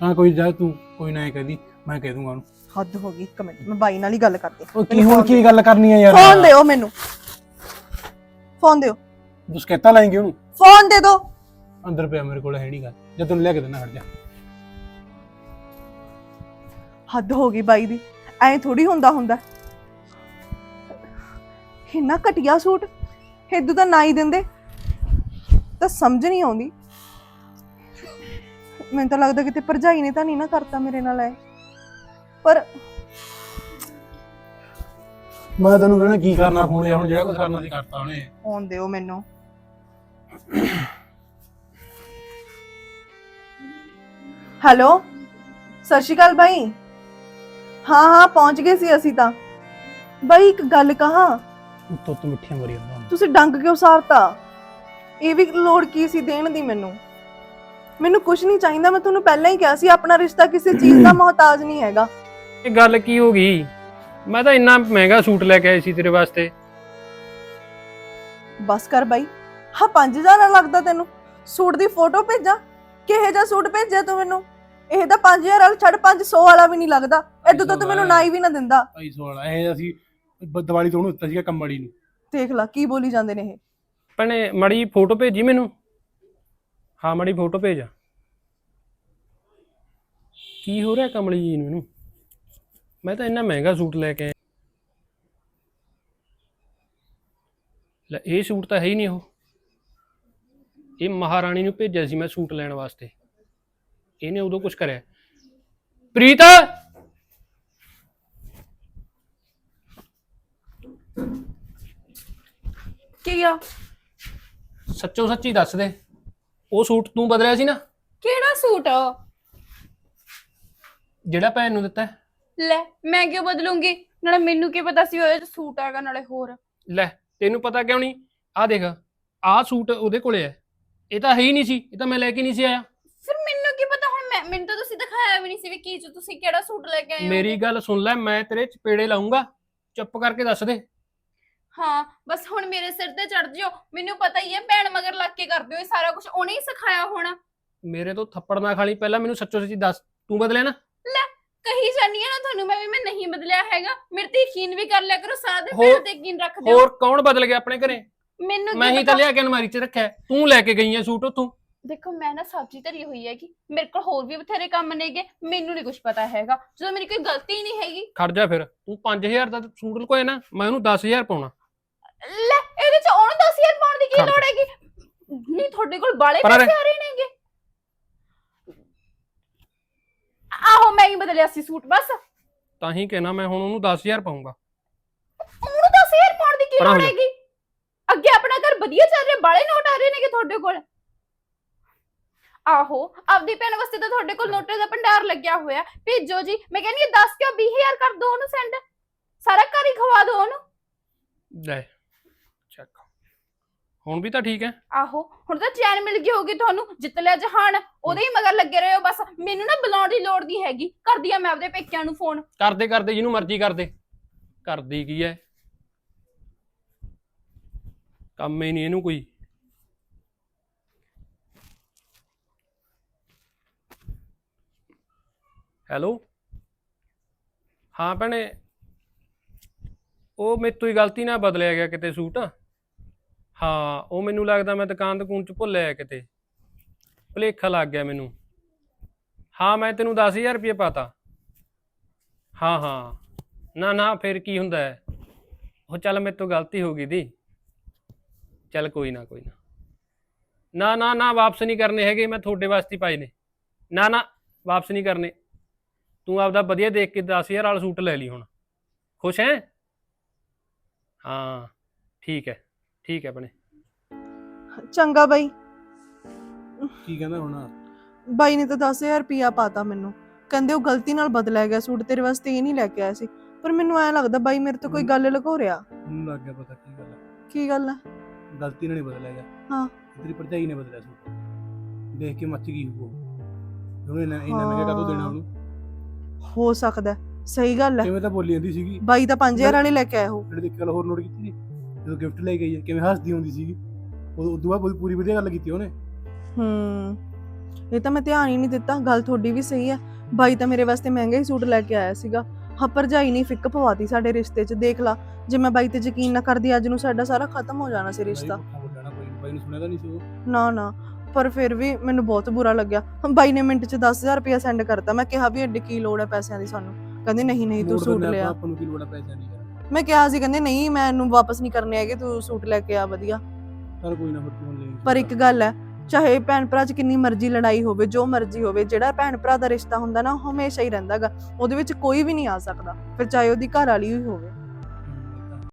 ਹਾਂ ਕੋਈ ਜਾ ਤੂੰ ਕੋਈ ਨਾ ਐ ਕਹਦੀ ਮੈਂ ਕਹਿ ਦੂੰਗਾ ਉਹਨੂੰ। ਹੱਦ ਹੋ ਗਈ ਇੱਕ ਮਿੰਟ ਮੈਂ ਬਾਈ ਨਾਲ ਹੀ ਗੱਲ ਕਰਦੀ ਉਹ ਕੀ ਹੁਣ ਕੀ ਗੱਲ ਕਰਨੀ ਆ ਯਾਰ? ਫੋਨ ਦਿਓ ਮੈਨੂੰ। ਫੋਨ ਦਿਓ। ਤੁਸੀਂ ਕਹਿਤਾ ਲਾਏਂਗੇ ਉਹਨੂੰ? ਫੋਨ ਦੇ ਦਿਓ ਅੰਦਰ ਪਿਆ ਮੇਰੇ ਕੋਲ ਹੈ ਨਹੀਂ ਗੱਲ। ਜਦ ਤੈਨੂੰ ਲੈ ਕੇ ਦੇਣਾ ਹਟ ਜਾ। ਹੱਦ ਹੋ ਗਈ ਬਾਈ ਦੀ। ਐ ਥੋੜੀ ਹੁੰਦਾ ਹੁੰਦਾ। ਇੰਨਾ ਘਟਿਆ ਸੂਟ ਇਦੋਂ ਤਾਂ ਨਾ ਹੀ ਦਿੰਦੇ। ਤਾਂ ਸਮਝ ਨਹੀਂ ਆਉਂਦੀ। ਮੈਨੂੰ ਤਾਂ ਲੱਗਦਾ ਕਿਤੇ ਭਰਜਾਈ ਨੇ ਤਾਂ ਨਹੀਂ ਨਾ ਕਰਤਾ ਮੇਰੇ ਨਾਲ ਐ ਪਰ ਮੈਂ ਤੈਨੂੰ ਕਹਿਣਾ ਕੀ ਕਰਨਾ ਫੋਨ ਲਿਆ ਹੁਣ ਜਿਹੜਾ ਕੁਝ ਕਰਨਾ ਸੀ ਕਰਤਾ ਉਹਨੇ। ਫੋਨ ਦਿਓ ਮੈਨੂੰ। ਹੈਲੋ ਸਤਿ ਸ਼੍ਰੀ ਅਕਾਲ ਬਾਈ। ਹਾਂ ਹਾਂ ਪਹੁੰਚ ਗਏ ਸੀ ਅਸੀਂ ਤਾਂ। ਬਾਈ ਇੱਕ ਗੱਲ ਕਹਾ। ਉੱਤੋਂ ਤੋਂ ਮਿੱਠੀਆਂ ਮਰੀ ਜਾਂਦਾ। ਹੁਣ। ਤੁਸੀਂ ਡੰਗ ਕਿਉਂ ਸਾਰਤਾ? ਇਹ ਵੀ ਲੋੜ ਕੀ ਸੀ ਦੇਣ ਦੀ ਮੈਨੂੰ? ਮੈਨੂੰ ਕੁਝ ਨਹੀਂ ਚਾਹੀਦਾ ਮੈਂ ਤੁਹਾਨੂੰ ਪਹਿਲਾਂ ਹੀ ਕਿਹਾ ਸੀ ਆਪਣਾ ਰਿਸ਼ਤਾ ਕਿਸੇ ਚੀਜ਼ ਦਾ ਮੁਹਤਾਜ ਨਹੀਂ ਹੈਗਾ। ਇਹ ਗੱਲ ਕੀ ਹੋ ਗਈ? ਮੈਂ ਤਾਂ ਇੰਨਾ ਮਹਿੰਗਾ ਸੂਟ ਲੈ ਕੇ ਆਈ ਸੀ ਤੇਰੇ ਵਾਸਤੇ। ਬਸ ਕਰ ਬਾਈ ਹਾਂ 5000 ਨਾਲ ਲੱਗਦਾ ਤੈਨੂੰ। ਸੂਟ ਦੀ ਫੋਟੋ ਭੇਜਾਂ? ਕਿਹੇ ਜਿਹਾ ਸੂਟ ਭੇਜਿਆ ਤੂੰ ਮੈਨੂੰ? ਇਹ ਤਾਂ 5000 ਵਾਲਾ ਛੱਡ 500 ਵਾਲਾ ਵੀ ਨਹੀਂ ਲੱਗਦਾ। ਇਦੋਂ ਤਾਂ ਤੂੰ ਮੈਨੂੰ ਨਾ ਹੀ ਵੀ ਨਾ ਦਿੰਦਾ। ਢਾਈ ਸੌ ਵਾਲਾ ਇਹ ਅਸੀਂ ਦੀਵਾਲੀ ਤੋਂ ਉਹਨੂੰ ਦਿੱਤਾ ਸੀਗਾ ਕੰਮੜੀ ਨੂੰ। ਦੇਖ ਲੈ ਕੀ ਬੋਲੀ ਜਾਂਦੇ ਨੇ ਇਹ। ਭੈਣੇ, ਮੜੀ ਫੋਟੋ ਭੇਜੀ ਮੈਨੂੰ? ਹਾਂ, ਮੜੀ ਫੋਟੋ ਭੇਜ। ਕੀ ਹੋ ਰਿਹਾ ਕਮਲੀ ਜੀ ਨੂੰ? ਇਹਨੂੰ ਮੈਂ ਤਾਂ ਇੰਨਾ ਮਹਿੰਗਾ ਸੂਟ ਲੈ ਕੇ ਆਇਆ। ਲੈ, ਇਹ ਸੂਟ ਤਾਂ ਹੈ ਹੀ ਨਹੀਂ ਉਹ। ਇਹ ਮਹਾਰਾਣੀ ਨੂੰ ਭੇਜਿਆ ਸੀ ਮੈਂ ਸੂਟ ਲੈਣ ਵਾਸਤੇ। ਇਹਨੇ ਉਦੋਂ ਕੁਝ ਕਰਿਆ। ਪ੍ਰੀਤ! ਕੀ ਆ ਸੱਚੋ ਸੱਚੀ ਦੱਸ ਦੇ। ਉਹ ਸੂਟ ਤੂੰ ਬਦਲਿਆ ਸੀ ਨਾ? ਕਿਹੜਾ ਸੂਟ ਜਿਹੜਾ ਭੈਣ ਨੂੰ ਦਿੱਤਾ। ਹੈ? ਲੈ ਮੈਂ ਕਿਉਂ ਬਦਲੂੰਗੀ? ਨਾਲੇ ਮੈਨੂੰ ਕੀ ਪਤਾ ਸੀ ਉਹਦੇ ਚ ਸੂਟ ਹੈਗਾ ਨਾਲੇ ਹੋਰ। ਲੈ ਤੈਨੂੰ ਪਤਾ ਕਿਉਂ ਨਹੀਂ? ਆ ਦੇਖ ਆਹ ਸੂਟ ਉਹਦੇ ਕੋਲੇ ਹੈ। ਇਹ ਤਾਂ ਹੈ ਹੀ ਨਹੀਂ ਸੀ ਇਹ ਤਾਂ ਮੈਂ ਲੈ ਕੇ ਨਹੀਂ ਸੀ ਆਇਆ। ਫਿਰ ਮੈਨੂੰ ਕੀ ਪਤਾ ਹੁਣ ਮੈਂ ਮੈਨੂੰ ਤਾਂ ਤੁਸੀਂ ਦਿਖਾਇਆ ਵੀ ਨਹੀਂ ਸੀ ਵੀ ਕੀ ਚ ਤੁਸੀਂ ਕਿਹੜਾ ਸੂਟ ਲੈ ਕੇ ਆਏ ਹੋ। ਮੇਰੀ ਗੱਲ ਸੁਣ ਲੈ ਮੈਂ ਤੇਰੇ ਚਪੇੜੇ ਲਾਉਂਗਾ ਚੁੱਪ ਕਰਕੇ ਦੱਸ ਦੇ। ਹਾਂ ਬਸ ਹੁਣ ਮੇਰੇ ਸਿਰ ਤੇ ਚੜ ਜਿਓ। ਮੈਨੂੰ ਪਤਾ ਹੀ ਹੈ ਭੈਣ ਮਗਰ ਲੱਗ ਕੇ ਕਰਦੇ ਹੋ ਇਹ ਸਾਰਾ ਕੁਝ ਉਹਨੇ ਹੀ ਸਿਖਾਇਆ ਹੋਣਾ। ਮੇਰੇ ਤੋਂ ਥੱਪੜ ਨਾ ਖਾਲੀ ਪਹਿਲਾਂ ਮੈਨੂੰ ਸੱਚੋ ਸੱਚੀ ਦੱਸ। ਤੂੰ ਬਦਲਿਆ ਨਾ? ਕਹੀ ਜਾਨੀ ਆ ਨਾ ਤੁਹਾਨੂੰ ਮੈਂ ਵੀ ਮੈਂ ਨਹੀਂ ਬਦਲਿਆ ਹੈਗਾ। ਮੇਰੇ ਤੇ ਯਕੀਨ ਵੀ ਕਰ ਲਿਆ ਕਰੋ ਸਾਰਾ ਦਿਨ ਹੋਰ- ਭੈਣ ਤੇ ਯਕੀਨ ਰੱਖਦੇ ਹੋ। ਹੋਰ ਕੌਣ ਬਦਲ ਗਿਆ ਆਪਣੇ ਘਰੇ? ਮੈਨੂੰ ਮੈਂ ਹੀ ਤਾਂ ਪਤਾ ਲਿਆ ਕੇ ਅਲਮਾਰੀ 'ਚ ਰੱਖਿਆ। ਹੈ। ਤੂੰ ਲੈ ਕੇ ਗਈ ਹੈ ਸੂਟ ਉੱਥੋਂ। ਦੇਖੋ ਮੈਂ ਨਾ ਸਬਜ਼ੀ ਧਰੀ ਹੋਈ ਹੈ ਕਿ ਮੇਰੇ ਕੋਲ ਹੋਰ ਵੀ ਬਥੇਰੇ ਕੰਮ ਨੇਗੇ। ਮੈਨੂੰ ਨਹੀਂ ਕੁਝ ਪਤਾ ਹੈਗਾ। ਜਦੋਂ ਮੇਰੀ ਕੋਈ ਗਲਤੀ ਨਹੀਂ ਹੈਗੀ। ਖੜ ਜਾ ਫਿਰ। ਤੂੰ 5000 ਦਾ ਸੂਟ ਲਕੋਇਆ ਨਾ ਮੈਂ ਉਹਨੂੰ 10000 ਪਾਉਣਾ। ਲੈ ਇਹਦੇ ਚ ਉਹਨੂੰ 10000 ਪਾਉਣ ਦੀ ਕੀ। ਲੋੜ ਹੈਗੀ? ਨਹੀਂ ਤੁਹਾਡੇ ਕੋਲ ਬਾਲੇ ਪਰ ਪੈਸੇ ਆ ਰਹੇ ਨੇਗੇ? ਆਹੋ ਮੈਂ ਹੀ ਬਦਲਿਆ ਸੀ ਸੂਟ ਬਸ। ਤਾਂ ਹੀ ਕਹਿਣਾ ਮੈਂ ਹੁਣ ਉਹਨੂੰ 10000 ਪਾਉਂਗਾ ਉਹਨੂੰ 10000 ਪਾਉਣ ਦੀ ਕੀ ਲੋੜ। ਹੈਗੀ? ਅੱਗੇ ਆਪਣਾ ਘਰ ਵਧੀਆ ਚੱਲ ਰਿਹਾ ਬਾਲੇ ਨੋਟ ਆ ਰਹੇ ਨੇਗੇ ਤੁਹਾਡੇ ਕੋਲ। ਆਹੋ ਆਪਦੀ ਭੈਣ ਵਾਸਤੇ ਤਾਂ ਤੁਹਾਡੇ ਕੋਲ ਨੋਟਾਂ ਦਾ ਭੰਡਾਰ ਲੱਗਿਆ ਹੋਇਆ। ਭੇਜੋ ਜੀ ਮੈਂ ਕਹਿੰਦੀ 10 ਕਿਉਂ 20000 ਕਰ ਦੋ ਉਹਨੂੰ ਸੈਂਡ ਸਾਰਾ ਘਰ ਹੀ ਖਵਾ ਦੋ ਉਹਨੂੰ। ਲੈ। ਹੁਣ ਵੀ ਤਾਂ ਠੀਕ ਹੈ। ਆਹੋ ਹੁਣ ਤਾਂ ਚੈਨ ਮਿਲ ਗਈ ਹੋਗੀ ਤੁਹਾਨੂੰ ਜਿੱਤ ਲਿਆ ਜਹਾਨ। ਉਹਦੇ ਹੀ ਮਗਰ ਲੱਗੇ ਰਹੇ ਹੋ ਬਸ। ਮੈਨੂੰ ਨਾ ਬੁਲਾਉਣ ਦੀ ਲੋੜ ਨਹੀਂ ਹੈਗੀ। ਕਰਦੀ ਆ ਮੈਂ ਆਪਦੇ ਪੇਕਿਆਂ ਨੂੰ ਫੋਨ ਕਰਦੇ ਕਰਦੇ ਜਿਹਨੂੰ ਮਰਜ਼ੀ ਕਰਦੇ। ਕਰਦੀ ਕੀ ਹੈ ਕੰਮ ਹੀ ਨਹੀਂ ਇਹਨੂੰ ਕੋਈ। ਹੈਲੋ? ਹਾਂ ਭੈਣੇ। ਉਹ ਮੇਰੇ ਤੋਂ ਹੀ ਗਲਤੀ ਨਾਲ ਬਦਲਿਆ ਗਿਆ ਕਿਤੇ ਸੂਟ। ਹਾਂ, ਉਹ ਮੈਨੂੰ ਲੱਗਦਾ ਮੈਂ ਦੁਕਾਨ ਦੁਕਾਨ ਚ ਭੁੱਲਿਆ ਕਿਤੇ। ਭੁਲੇਖਾ ਲੱਗ ਗਿਆ ਮੈਨੂੰ। ਹਾਂ, ਮੈਂ ਤੈਨੂੰ 10000 ਰੁਪਏ ਪਾਤਾ। ਹਾਂ ਹਾਂ। ਨਾ ਨਾ, ਫਿਰ ਕੀ ਹੁੰਦਾ ਹੈ? ਉਹ ਚੱਲ ਮੇਰੇ ਤੋਂ ਗਲਤੀ ਹੋ ਗਈ ਦੀ। ਚੱਲ ਕੋਈ ਨਾ ਕੋਈ ਨਾ। ਨਾ ਨਾ ਨਾ, ਵਾਪਸ ਨਹੀਂ ਕਰਨੇ ਹੈਗੇ, ਮੈਂ ਤੁਹਾਡੇ ਵਾਸਤੇ ਪਾਏ ਨੇ। ਨਾ ਨਾ, ਵਾਪਸ ਨਹੀਂ ਕਰਨੇ। ਤੂੰ ਆਪਦਾ ਵਧੀਆ ਦੇਖ ਕੇ 10000 ਵਾਲਾ ਸੂਟ ਲੈ ਲਈ ਹੁਣ। ਖੁਸ਼ ਹੈ? ਹਾਂ, ਠੀਕ ਹੈ। ਠੀਕ ਹੈ ਬਣੇ ਚੰਗਾ ਬਾਈ। ਕੀ ਕਹਿੰਦਾ ਹੁਣ? ਬਾਈ ਨੇ ਤਾਂ 10000 ਰੁਪਿਆ ਪਾਤਾ ਮੈਨੂੰ। ਕਹਿੰਦੇ ਉਹ ਗਲਤੀ ਨਾਲ ਬਦਲਿਆ ਗਿਆ ਸੂਟ ਤੇਰੇ ਵਾਸਤੇ ਇਹ ਨਹੀਂ ਲੈ ਕੇ ਆਇਆ ਸੀ। ਪਰ ਮੈਨੂੰ ਐ ਲੱਗਦਾ ਬਾਈ ਮੇਰੇ ਤੋਂ ਕੋਈ ਗੱਲ ਲੁਕੋ ਰਿਹਾ ਮੈਨੂੰ ਲੱਗ ਗਿਆ ਪਤਾ ਕੀ ਗੱਲ ਹੈ ਕੀ ਗੱਲ ਹੈ ਗਲਤੀ ਨਾਲ ਨਹੀਂ ਬਦਲਿਆ ਗਿਆ। ਹਾਂ। ਤੇਰੀ ਭਰਜਾਈ ਨੇ ਬਦਲਿਆ ਸੂਟ। ਦੇਖ ਕੇ ਮੱਚ ਗਈ ਉਹ। ਉਹਨੇ ਇੰਨਾ ਇੰਨਾ ਮਹਿੰਗਾ ਕਦੋਂ ਦੇਣਾ ਉਹਨੂੰ? ਹੋ ਸਕਦਾ। ਹੈ। ਸਹੀ ਗੱਲ ਹੈ ਕਿਵੇਂ ਤਾਂ ਬੋਲੀ ਜਾਂਦੀ ਸੀਗੀ। ਬਾਈ ਤਾਂ 5000 ਵਾਲੇ ਲੈ ਕੇ ਆਇਆ ਉਹ। ਜਿਹੜੇ ਦੇਖ ਕੇ ਗੱਲ ਹੋਰ ਨੋਟ ਕੀਤੀ ਸੀ? ਜਦੋਂ ਗਿਫਟ ਲੈ ਗਈ ਹੈ ਕਿਵੇਂ ਹੱਸਦੀ ਹੁੰਦੀ ਸੀਗੀ। ਉਹ ਉਦੋਂ ਬਾਅਦ ਪੂਰੀ ਵਧੀਆ ਗੱਲ ਕੀਤੀ ਉਹਨੇ। ਹੂੰ ਇਹ ਤਾਂ ਮੈਂ ਧਿਆਨ ਹੀ ਨਹੀਂ ਦਿੱਤਾ ਗੱਲ ਤੁਹਾਡੀ ਵੀ ਸਹੀ ਹੈ ਬਾਈ ਤਾਂ ਮੇਰੇ ਵਾਸਤੇ ਮਹਿੰਗਾ ਹੀ ਸੂਟ ਲੈ ਕੇ ਆਇਆ ਸੀਗਾ। ਹਾਂ ਭਰਜਾਈ ਨਹੀਂ ਫਿੱਕ ਪਵਾਤੀ ਸਾਡੇ ਰਿਸ਼ਤੇ 'ਚ ਦੇਖ ਲਾ। ਜੇ ਮੈਂ ਬਾਈ ਤੇ ਯਕੀਨ ਨਾ ਕਰਦੀ ਅੱਜ ਨੂੰ ਸਾਡਾ ਸਾਰਾ ਖਤਮ ਹੋ ਜਾਣਾ ਸੀ ਰਿਸ਼ਤਾ। ਬਾਈ ਨੂੰ ਸੁਣਿਆ ਤਾਂ ਨਹੀਂ ਸੀ ਉਹ? ਨਾ ਨਾ ਪਰ ਫਿਰ ਵੀ ਮੈਨੂੰ ਬਹੁਤ ਬੁਰਾ ਲੱਗਿਆ। ਬਾਈ ਨੇ ਮਿੰਟ 'ਚ 10000 ਰੁਪਇਆ ਸੈਂਡ ਕਰਤਾ। ਮੈਂ ਕਿਹਾ ਵੀ ਐਡੀ ਕੀ ਲੋੜ ਹੈ ਪੈਸਿਆਂ ਦੀ ਸਾਨੂੰ? ਕਹਿੰਦੇ ਨਹੀਂ ਨਹੀਂ ਤੂੰ ਸੂਟ ਲਿਆ। ਆਪਾਂ ਨੂੰ ਕੀ ਲੋੜ ਹੈ ਪੈਸਿਆਂ ਦੀ ਮੈਂ ਕਿਹਾ ਸੀ ਕਹਿੰਦੇ ਨਹੀਂ ਮੈਂ ਇਹਨੂੰ ਵਾਪਸ ਨਹੀਂ ਕਰਨੇ ਹੈਗੇ ਤੂੰ ਸੂਟ ਲੈ ਕੇ ਆ ਵਧੀਆ। ਚੱਲ ਕੋਈ ਨਾ ਫਿਰ ਤੂੰ ਲੈ ਪਰ ਇੱਕ ਗੱਲ ਹੈ ਚਾਹੇ ਭੈਣ ਭਰਾ 'ਚ ਕਿੰਨੀ ਮਰਜ਼ੀ ਲੜਾਈ ਹੋਵੇ ਜੋ ਮਰਜ਼ੀ ਹੋਵੇ ਜਿਹੜਾ ਭੈਣ ਭਰਾ ਦਾ ਰਿਸ਼ਤਾ ਹੁੰਦਾ ਨਾ ਉਹ ਹਮੇਸ਼ਾ ਹੀ ਰਹਿੰਦਾਗਾ ਉਹਦੇ ਵਿੱਚ ਕੋਈ ਵੀ ਨਹੀਂ ਆ ਸਕਦਾ ਫਿਰ ਚਾਹੇ ਉਹਦੀ ਘਰ ਵਾਲੀ ਹੀ ਹੋਵੇ।